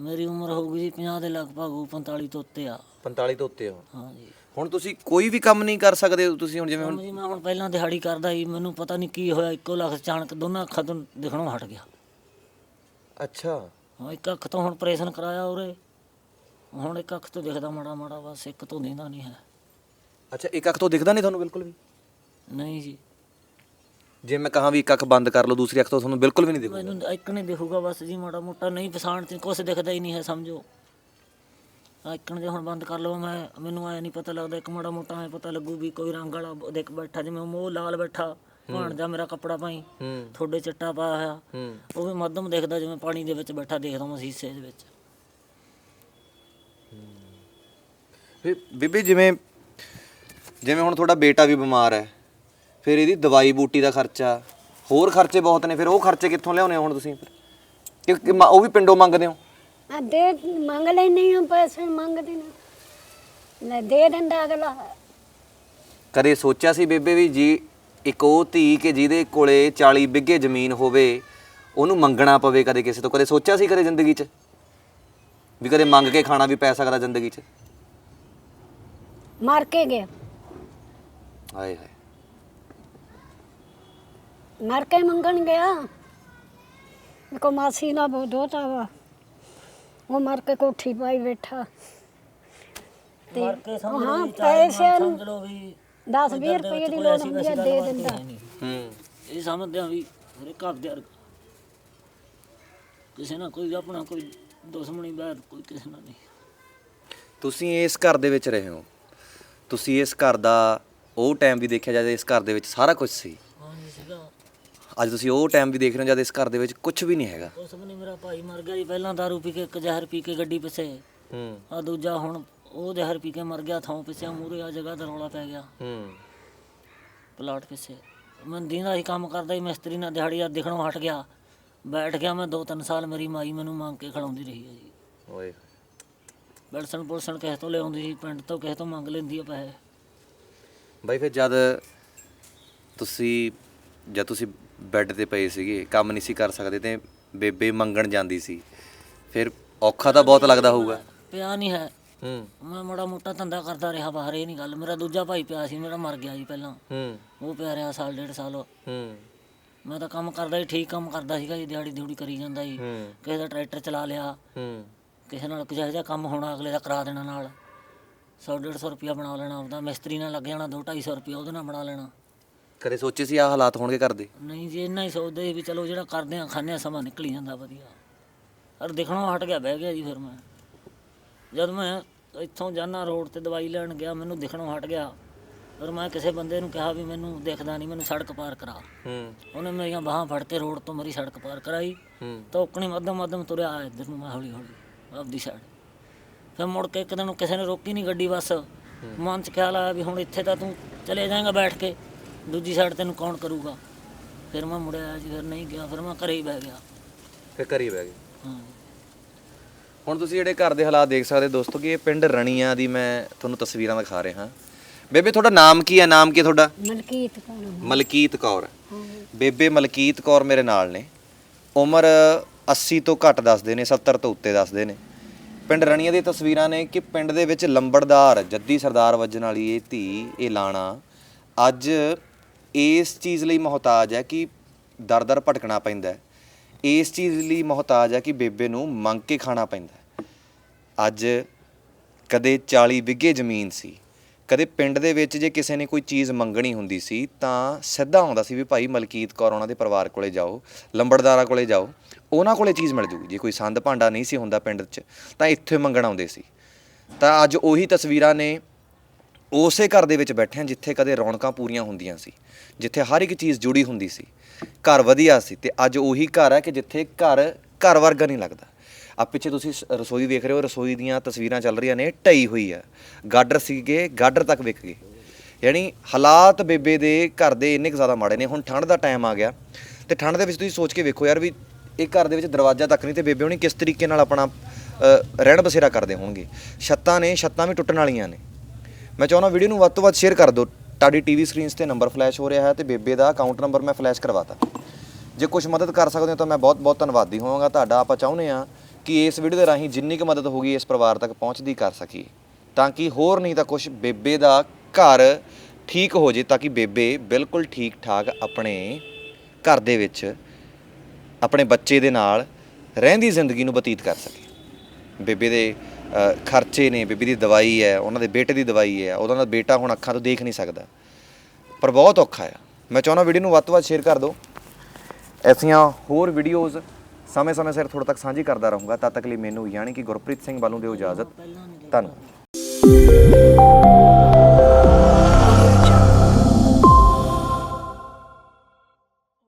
ਮੇਰੀ ਉਮਰ ਹੋਊਗੀ ਜੀ 50 ਦੇ ਲਗਭਗ ਹੋਊ 45 ਤੋਂ ਉੱਤੇ ਆ। 45 ਤੋਂ ਉੱਤੇ ਹੋ। ਹਾਂ ਜੀ ਹੁਣ ਤੁਸੀਂ ਕੋਈ ਵੀ ਕੰਮ ਨਹੀਂ ਕਰ ਸਕਦੇ ਤੁਸੀਂ ਹੁਣ ਜਿਵੇਂ ਹੁਣ ਹੁਣ ਜੀ ਮੈਂ ਹੁਣ ਪਹਿਲਾਂ ਦਿਹਾੜੀ ਕਰਦਾ ਸੀ ਮੈਨੂੰ ਪਤਾ ਨਹੀਂ ਕੀ ਹੋਇਆ ਇੱਕੋ ਲੱਖ ਅਚਾਨਕ ਦੋਨਾਂ ਅੱਖਾਂ ਤੋਂ ਦਿਖਣੋਂ ਹਟ ਗਿਆ। ਅੱਛਾ। ਹਾਂ ਇੱਕ ਅੱਖ ਤੋਂ ਹੁਣ ਆਪਰੇਸ਼ਨ ਕਰਾਇਆ ਉਰੇ ਹੁਣ ਇੱਕ ਅੱਖ ਤੋਂ ਦਿਖਦਾ ਮਾੜਾ ਮਾੜਾ ਬਸ ਇੱਕ ਤੋਂ ਦਿਖਦਾ ਨਹੀਂ ਹੈ। ਅੱਛਾ ਇੱਕ ਅੱਖ ਤੋਂ ਦਿਖਦਾ ਨਹੀਂ ਤੁਹਾਨੂੰ ਬਿਲਕੁਲ ਵੀ? ਨਹੀਂ ਜੀ। ਜੇ ਮੈਂ ਕਹਾਂ ਵੀ ਇੱਕ ਅੱਖ ਬੰਦ ਕਰ ਲਓ ਦੂਸਰੀ ਅੱਖ ਤੋਂ ਤੁਹਾਨੂੰ ਬਿਲਕੁਲ ਵੀ ਨਹੀਂ ਦਿਖੂਗਾ। ਮੈਨੂੰ ਇੱਕ ਨਹੀਂ ਦਿਖੂਗਾ ਬਸ ਜੀ ਮਾੜਾ ਮੋਟਾ ਨਹੀਂ ਪਛਾਣ ਤੇ ਕੁਛ ਦਿਖਦਾ ਹੀ ਨਹੀਂ ਹੈ ਸਮਝੋ। ਆ ਇੱਕਣ ਜੇ ਹੁਣ ਬੰਦ ਕਰ ਲਵਾਂ ਮੈਂ ਮੈਨੂੰ ਐ ਨਹੀਂ ਪਤਾ ਲੱਗਦਾ ਇੱਕ ਮਾੜਾ ਮੋਟਾ ਐ ਪਤਾ ਲੱਗੂ ਵੀ ਕੋਈ ਰੰਗ ਵਾਲਾ ਦੇਖ ਬੈਠਾ ਜਿਵੇਂ ਮੋਹ ਲਾਲ ਬੈਠਾ ਭਾਣ ਜਾ ਮੇਰਾ ਕੱਪੜਾ ਪਾਈ ਹੂੰ। ਥੋੜੇ ਚਿੱਟਾ ਪਾਇਆ ਹੋਇਆ। ਹੂੰ। ਉਹ ਵੀ ਮੱਧਮ ਦਿਖਦਾ ਜਿਵੇਂ ਪਾਣੀ ਦੇ ਵਿੱਚ ਬੈਠਾ ਦੇਖਦਾ ਮੈਂ ਸ਼ੀਸ਼ੇ ਦੇ ਵਿੱਚ। ਬੀਬੀ ਜਿਵੇਂ ਜਿਵੇਂ ਹੁਣ ਤੁਹਾਡਾ ਬੇਟਾ ਵੀ ਬਿਮਾਰ ਹੈ ਫਿਰ ਇਹਦੀ ਦਵਾਈ ਬੂਟੀ ਦਾ ਖਰਚਾ ਹੋਰ ਖਰਚੇ ਬਹੁਤ ਨੇ ਫਿਰ ਉਹ ਖਰਚੇ ਕਿੱਥੋਂ ਲਿਆਉਣੇ ਹੁਣ ਤੁਸੀਂ? ਕਿ ਕਿ ਮ- ਉਹ ਵੀ ਪਿੰਡੋਂ ਮੰਗਦੇ ਹੋ? ਆ ਦੇ ਮੰਗ ਲੈਣੀ ਆ ਪੈਸੇ ਮੰਗਦੇ ਨੇ। ਲੈ ਦੇ ਦਿੰਦਾ ਅਗਲਾ। ਕਦੇ ਸੋਚਿਆ ਸੀ ਬੇਬੇ ਵੀ ਜੀ ਇੱਕ ਉਹ ਧੀ ਕਿ ਜਿਹਦੇ ਕੋਲੇ 40 ਬਿੱਗੇ ਜ਼ਮੀਨ ਹੋਵੇ ਉਹਨੂੰ ਮੰਗਣਾ ਪਵੇ ਕਦੇ ਕਿਸੇ ਤੋਂ? ਕਦੇ ਸੋਚਿਆ ਸੀ ਕਦੇ ਜ਼ਿੰਦਗੀ 'ਚ? ਵੀ ਕਦੇ ਮੰਗ ਕੇ ਖਾਣਾ ਵੀ ਪੈ ਸਕਦਾ ਜ਼ਿੰਦਗੀ 'ਚ? ਮਾਰ ਕੇ ਗਿਆ। ਹਾਏ ਹਾਏ। ਮਰ ਕੇ ਮੰਗਣ ਗਿਆ। ਕੋ ਮਾਸੀ ਦਾ ਬਹੁਤ ਦੋਤਾ ਵਾ। ਉਹ ਮਰ ਕੇ ਕੋਠੀ ਪਾਈ ਬੈਠਾ। ਤੇ ਮਰ ਕੇ ਸਮਝ ਹਾਂ ਚਾਰ ਪੈਸੇ ਸਮਝ ਲਓ ਵੀ 10 20 ਰੁਪਏ ਦੀ ਲੋੜ ਹੁੰਦੀ ਆ ਦੇ ਦਿੰਦਾ। ਹੂੰ। ਇਹ ਸਮਝਦੇ ਆ ਵੀ ਮੇਰੇ ਘਰ ਦੇ ਵਰਗਾ। ਕਿਸੇ ਨਾਲ ਕੋਈ ਆਪਣਾ ਕੋਈ ਦੁਸ਼ਮਣੀ ਬੈਰ ਕੋਈ ਕਿਸੇ ਨਾਲ ਨਹੀਂ। ਤੁਸੀਂ ਇਸ ਘਰ ਦੇ ਵਿੱਚ ਰਹੇ ਹੋ। ਤੁਸੀਂ ਇਸ ਘਰ ਦਾ ਉਹ ਟਾਈਮ ਵੀ ਦੇਖਿਆ ਜਦ ਇਸ ਘਰ ਦੇ ਵਿੱਚ ਸਾਰਾ ਕੁਝ ਸੀ। ਅੱਜ ਤੁਸੀਂ ਉਹ ਟਾਈਮ ਵੀ ਦੇਖ ਰਹੇ ਹੋ ਜਦ ਇਸ ਘਰ ਦੇ ਵਿੱਚ ਕੁਝ ਵੀ ਨਹੀਂ ਹੈਗਾ। ਉਸ ਵੀ ਨਹੀਂ ਮੇਰਾ ਭਾਈ ਮਰ ਗਿਆ ਜੀ ਪਹਿਲਾਂ ਦਾਰੂ ਪੀ ਕੇ ਇੱਕ ਜ਼ਹਿਰ ਪੀ ਕੇ ਗੱਡੀ ਪਿੱਛੇ। ਹੂੰ। ਆ ਦੂਜਾ ਹੁਣ ਉਹ ਜ਼ਹਿਰ ਪੀ ਕੇ ਮਰ ਗਿਆ ਥਾਂ ਪਿੱਛੇ ਮੂਰੇ ਆ ਜਗ੍ਹਾ ਤੇ ਰੌਲਾ ਪੈ ਗਿਆ। ਹੂੰ। ਪਲਾਟ ਪਿੱਛੇ। ਮੈਂ ਦਿਨਾਂ ਹੀ ਕੰਮ ਕਰਦਾ ਸੀ ਮਿਸਤਰੀ ਨਾਲ ਦਿਹਾੜੀ ਦਾ ਦਿਖਣੋਂ ਹਟ ਗਿਆ। ਬੈਠ ਗਿਆ ਮੈਂ 2-3 ਸਾਲ ਮੇਰੀ ਮਾਈ ਮੈਨੂੰ ਮੰਗ ਕੇ ਖਿਲਾਉਂਦੀ ਰਹੀ ਹੈ ਜੀ। ਓਏ। ਬਲਸਣ ਪੁਲਸਣ ਕਿਸੇ ਤੋਂ ਲਿਆਉਂਦੀ ਸੀ ਪਿੰਡ ਤੋਂ ਕਿਸੇ ਤੋਂ ਮੰਗ ਲੈਂਦੀ ਆ ਪੈਸੇ। ਬਾਈ ਫਿਰ ਜਦ ਤੁਸੀਂ ਜਦ ਤੁਸੀਂ ਬੈੱਡ ਤੇ ਪਏ ਸੀਗੇ ਕੰਮ ਨਹੀਂ ਸੀ ਕਰ ਸਕਦੇ ਤੇ ਬੇਬੇ ਮੰਗਣ ਜਾਂਦੀ ਸੀ। ਫਿਰ ਔਖਾ ਤਾਂ ਬਹੁਤ ਲੱਗਦਾ ਹੋਊਗਾ। ਪਿਆ ਨਹੀਂ ਹੈ। ਹੂੰ। ਮੈਂ ਮਾੜਾ ਮੋਟਾ ਧੰਦਾ ਕਰਦਾ ਰਿਹਾ ਬਾਹਰ ਇਹ ਨਹੀਂ ਗੱਲ। ਮੇਰਾ ਦੂਜਾ ਭਾਈ ਪਿਆ ਸੀ ਮੇਰਾ ਮਰ ਗਿਆ ਜੀ ਪਹਿਲਾਂ। ਹੂੰ। ਉਹ ਪਿਆ ਰਿਹਾ ਸਾਲ ਡੇਢ ਸਾਲ। ਹੂੰ। ਮੈਂ ਤਾਂ ਕੰਮ ਕਰਦਾ ਸੀ ਠੀਕ ਕੰਮ ਕਰਦਾ ਸੀਗਾ ਜੀ ਦਿਹਾੜੀ ਦਿਹੜੀ ਕਰੀ ਜਾਂਦਾ ਜੀ ਹੂੰ। ਕਿਸੇ ਦਾ ਟਰੈਕਟਰ ਚਲਾ ਲਿਆ। ਹੂੰ। ਕਿਸੇ ਨਾਲ ਕਿਸੇ ਜਿਹਾ ਕੰਮ ਹੋਣਾ ਅਗਲੇ ਦਾ ਕਰਾ ਦੇਣਾ ਨਾਲ। 100 150 ਰੁਪਿਆ ਬਣਾ ਲੈਣਾ ਆਪਦਾ ਮਿਸਤਰੀ ਨਾਲ ਲੱਗ ਜਾਣਾ 2 250 ਰੁਪਿਆ ਉਹਦੇ ਨਾਲ ਬਣਾ ਲੈਣਾ। ਕਦੇ ਸੋਚੇ ਸੀ ਆ ਹਾਲਾਤ ਹੋਣਗੇ ਕਰਦੇ ਨਹੀਂ ਜੀ ਇੰਨਾ ਹੀ ਸੋਚਦੇ ਸੀ ਵੀ ਚਲੋ ਜਿਹੜਾ ਕਰਦੇ ਆ ਖਾਂਦੇ ਆ ਸਮਾਂ ਨਿਕਲ ਜਾਂਦਾ ਵਧੀਆ। ਪਰ ਦਿਖਣੋਂ ਹਟ ਗਿਆ ਬਹਿ ਗਿਆ ਜੀ ਫਿਰ ਮੈਂ। ਜਦ ਮੈਂ ਇੱਥੋਂ ਜਾਣਾ ਰੋਡ ਤੇ ਦਵਾਈ ਲੈਣ ਗਿਆ ਮੈਨੂੰ ਦਿਖਣੋਂ ਹਟ ਗਿਆ। ਫਿਰ ਮੈਂ ਕਿਸੇ ਬੰਦੇ ਨੂੰ ਕਿਹਾ ਵੀ ਮੈਨੂੰ ਦਿਖਦਾ ਨਹੀਂ ਮੈਨੂੰ ਸੜਕ ਪਾਰ ਕਰਾ। ਹੂੰ। ਉਹਨੇ ਮੇਰੀਆਂ ਬਾਹਾਂ ਫੜ ਕੇ ਰੋਡ ਤੋਂ ਮੇਰੀ ਸੜਕ ਪਾਰ ਕਰਾਈ। ਹੂੰ। ਤੋਕਣੀ ਮੱਧਮ ਮੱਧਮ ਤੁਰਿਆ ਆ ਇੱਧਰ ਨੂੰ ਮੈਂ ਹੌਲੀ ਹੌਲੀ ਆਪਦੀ ਸਾਈਡ ਫਿਰ ਮੁੜ ਕੇ ਇੱਕ ਦਿਨ ਕਿਸੇ ਨੇ ਰੋਕੀ ਨਹੀਂ ਗੱਡੀ ਬਸ। ਮਨ ਚ ਖਿਆਲ ਆਇਆ ਵੀ ਹੁਣ ਇੱਥੇ ਤਾਂ ਤੂੰ ਚਲੇ ਜਾਏਗਾ ਬੈਠ ਕੇ। ਦੂਜੀ ਸਾਈਡ ਤੈਨੂੰ ਕੌਣ ਕਰੂਗਾ? ਫਿਰ ਮੈਂ ਮੁੜਿਆ ਜੀ ਫਿਰ ਨਹੀਂ ਗਿਆ ਫਿਰ ਮੈਂ ਘਰੇ ਹੀ ਬਹਿ ਗਿਆ। ਫਿਰ ਕਰੀ ਬਹਿ ਗਏ। ਹਾਂ। ਹੁਣ ਤੁਸੀਂ ਜਿਹੜੇ ਘਰ ਦੇ ਹਾਲਾਤ ਦੇਖ ਸਕਦੇ ਦੋਸਤੋ ਕਿ ਇਹ ਪਿੰਡ ਰਣੀਆਂ ਦੀ ਮੈਂ ਤੁਹਾਨੂੰ ਤਸਵੀਰਾਂ ਦਿਖਾ ਰਿਹਾ। ਹਾਂ ਬੇਬੇ ਤੁਹਾਡਾ ਨਾਮ ਕੀ ਹੈ? ਨਾਮ ਕੀ ਹੈ ਤੁਹਾਡਾ? ਮਲਕੀਤ ਕੌਣ ਮਲਕੀਤ ਕੌਰ। ਹਾਂ। ਬੇਬੇ ਮਲਕੀਤ ਕੌਰ ਮੇਰੇ ਨਾਲ ਨੇ। ਉਮਰ 80 ਤੋਂ ਘੱਟ ਦੱਸਦੇ ਨੇ 70 ਤੋਂ ਉੱਤੇ ਦੱਸਦੇ ਨੇ। ਪਿੰਡ ਰਣੀਆਂ ਦੀਆਂ ਤਸਵੀਰਾਂ ਨੇ ਕਿ ਪਿੰਡ ਦੇ ਵਿੱਚ ਲੰਬੜਦਾਰ ਜੱਦੀ ਸਰਦਾਰ ਵੱਜਣ ਵਾਲੀ ਇਹ ਧੀ ਇਹ ਲਾਣਾ ਅੱਜ ਇਸ ਚੀਜ਼ ਲਈ ਮੁਹਤਾਜ ਹੈ ਕਿ ਦਰ-ਦਰ ਭਟਕਣਾ ਪੈਂਦਾ ਹੈ। ਇਸ ਚੀਜ਼ ਲਈ ਮੁਹਤਾਜ ਹੈ ਕਿ ਬੇਬੇ ਨੂੰ ਮੰਗ ਕੇ ਖਾਣਾ ਪੈਂਦਾ ਹੈ। ਅੱਜ ਕਦੇ 40 ਵਿਗੇ ਜ਼ਮੀਨ ਸੀ, ਕਦੇ ਪਿੰਡ ਦੇ ਵਿੱਚ ਜੇ ਕਿਸੇ ਨੇ ਕੋਈ ਚੀਜ਼ ਮੰਗਣੀ ਹੁੰਦੀ ਸੀ ਤਾਂ ਸਿੱਧਾ ਆਉਂਦਾ ਸੀ ਵੀ ਭਾਈ ਮਲਕੀਤ ਕੌਰ ਉਹਨਾਂ ਦੇ ਪਰਿਵਾਰ ਕੋਲੇ ਜਾਓ, ਲੰਬੜਦਾਰਾਂ ਕੋਲੇ ਜਾਓ, ਉਹਨਾਂ ਕੋਲੇ ਚੀਜ਼ ਮਿਲ ਜੂਗੀ। ਜੇ ਕੋਈ ਸੰਦ ਭਾਂਡਾ ਨਹੀਂ ਸੀ ਹੁੰਦਾ ਪਿੰਡ 'ਚ, ਤਾਂ ਇੱਥੇ ਮੰਗਣ ਆਉਂਦੇ ਸੀ। ਤਾਂ ਅੱਜ ਉਹੀ ਤਸਵੀਰਾਂ ਨੇ ਉਸੇ ਘਰ ਦੇ ਵਿੱਚ ਬੈਠੇ ਹਾਂ ਜਿੱਥੇ ਕਦੇ ਰੌਣਕਾਂ ਪੂਰੀਆਂ ਹੁੰਦੀਆਂ ਸੀ ਜਿੱਥੇ ਹਰ ਇੱਕ ਚੀਜ਼ ਜੁੜੀ ਹੁੰਦੀ ਸੀ। ਘਰ ਵਧੀਆ ਸੀ ਤੇ ਅੱਜ ਉਹੀ ਘਰ ਹੈ ਕਿ ਜਿੱਥੇ ਘਰ ਘਰ ਵਰਗਾ ਨਹੀਂ ਲੱਗਦਾ। ਆ ਪਿੱਛੇ ਤੁਸੀਂ ਸ- ਰਸੋਈ ਵੇਖ ਰਹੇ ਹੋ ਰਸੋਈ ਦੀਆਂ ਤਸਵੀਰਾਂ ਚੱਲ ਰਹੀਆਂ ਨੇ ਢਈ ਹੋਈ ਆ ਗਾਡਰ ਸੀਗੇ ਗਾਡਰ ਤੱਕ ਵਿਕ ਗਏ। ਯਾਨੀ ਹਾਲਾਤ ਬੇਬੇ ਦੇ ਘਰ ਦੇ ਇੰਨੇ ਕੁ ਜ਼ਿਆਦਾ ਮਾੜੇ ਨੇ ਹੁਣ ਠੰਡ ਦਾ ਟਾਈਮ ਆ ਗਿਆ। ਤੇ ਠੰਡ ਦੇ ਵਿੱਚ ਤੁਸੀਂ ਸੋਚ ਕੇ ਵੇਖੋ ਯਾਰ ਵੀ ਇਹ ਘਰ ਦੇ ਵਿੱਚ ਦਰਵਾਜ਼ਾ ਤੱਕ ਨਹੀਂ ਤੇ ਬੇਬੇ ਹੋਣੀ ਕਿਸ ਤਰੀਕੇ ਨਾਲ ਆਪਣਾ ਅ, ਰਹਿਣ ਬਸੇਰਾ ਕਰਦੇ ਹੋਣਗੇ। ਛੱਤਾਂ ਨੇ ਛੱਤਾਂ ਵੀ ਟੁੱਟਣ ਵਾਲੀਆਂ ਨੇ। ਮੈਂ ਚਾਹੁੰਦਾ ਵੀਡੀਓ ਨੂੰ ਵੱਧ ਤੋਂ ਵੱਧ ਸ਼ੇਅਰ ਕਰ ਦਿਓ। ਤੁਹਾਡੀ ਟੀਵੀ ਸਕਰੀਨਸ ਤੇ ਨੰਬਰ ਫਲੈਸ਼ ਹੋ ਰਿਹਾ ਹੈ ਤੇ ਬੇਬੇ ਦਾ ਅਕਾਊਂਟ ਨੰਬਰ ਮੈਂ ਫਲੈਸ਼ ਕਰਵਾਤਾ। ਜੇ ਕੁਝ ਮਦਦ ਕਰ ਸਕਦੇ ਹੋ ਤਾਂ ਮੈਂ ਬਹੁਤ ਬਹੁਤ ਧੰਨਵਾਦੀ ਹੋਵਾਂਗਾ। ਤੁਹਾਡਾ ਆਪਾਂ ਚਾਹੁੰਦੇ ਆ ਕਿ ਇਸ ਵੀਡੀਓ ਦੇ ਰਾਹੀਂ ਜਿੰਨੀ ਕੁ ਮਦਦ ਹੋਗੀ ਇਸ ਪਰਿਵਾਰ ਤੱਕ ਪਹੁੰਚਦੀ ਕਰ ਸਕੀਏ ਤਾਂ ਕਿ ਹੋਰ ਨਹੀਂ ਤਾਂ ਕੁਝ ਬੇਬੇ ਦਾ ਘਰ ਠੀਕ ਹੋ ਜੇ, ਤਾਂ ਕਿ ਬੇਬੇ ਬਿਲਕੁਲ ਠੀਕ ਠਾਕ ਆਪਣੇ ਘਰ ਦੇ ਵਿੱਚ, ਆਪਣੇ ਬੱਚੇ ਦੇ ਨਾਲ ਰਹਿੰਦੀ ਜ਼ਿੰਦਗੀ ਨੂੰ ਬਤੀਤ ਕਰ ਸਕੇ। ਬੇਬੇ ਦੇ ਖਰਚੇ ਨੇ ਬੇਬੇ ਦੀ ਦਵਾਈ ਹੈ, ਉਹਨਾਂ ਦੇ ਬੇਟੇ ਦੀ ਦਵਾਈ ਹੈ, ਉਹਨਾਂ ਦਾ ਬੇਟਾ ਹੁਣ ਅੱਖਾਂ ਤੋਂ ਦੇਖ ਨਹੀਂ ਸਕਦਾ। ਪਰ ਬਹੁਤ ਔਖਾ ਆ। ਮੈਂ ਚਾਹੁੰਦਾ ਵੀਡੀਓ ਨੂੰ ਵੱਧ ਤੋਂ ਵੱਧ ਸ਼ੇਅਰ ਕਰ ਦਿਓ। ਐਸੀਆਂ ਹੋਰ ਵੀਡੀਓਜ਼ ਸਮੇਂ-ਸਮੇਂ ਸਿਰ ਤੁਹਾਡੇ ਤੱਕ ਸਾਂਝੀ ਕਰਦਾ ਰਹੂੰਗਾ। ਤਦ ਤੱਕ ਲਈ ਮੈਨੂੰ ਯਾਨੀ ਕਿ ਗੁਰਪ੍ਰੀਤ ਸਿੰਘ ਵੱਲੋਂ ਦਿਓ ਇਜਾਜ਼ਤ। ਧੰਨਵਾਦ।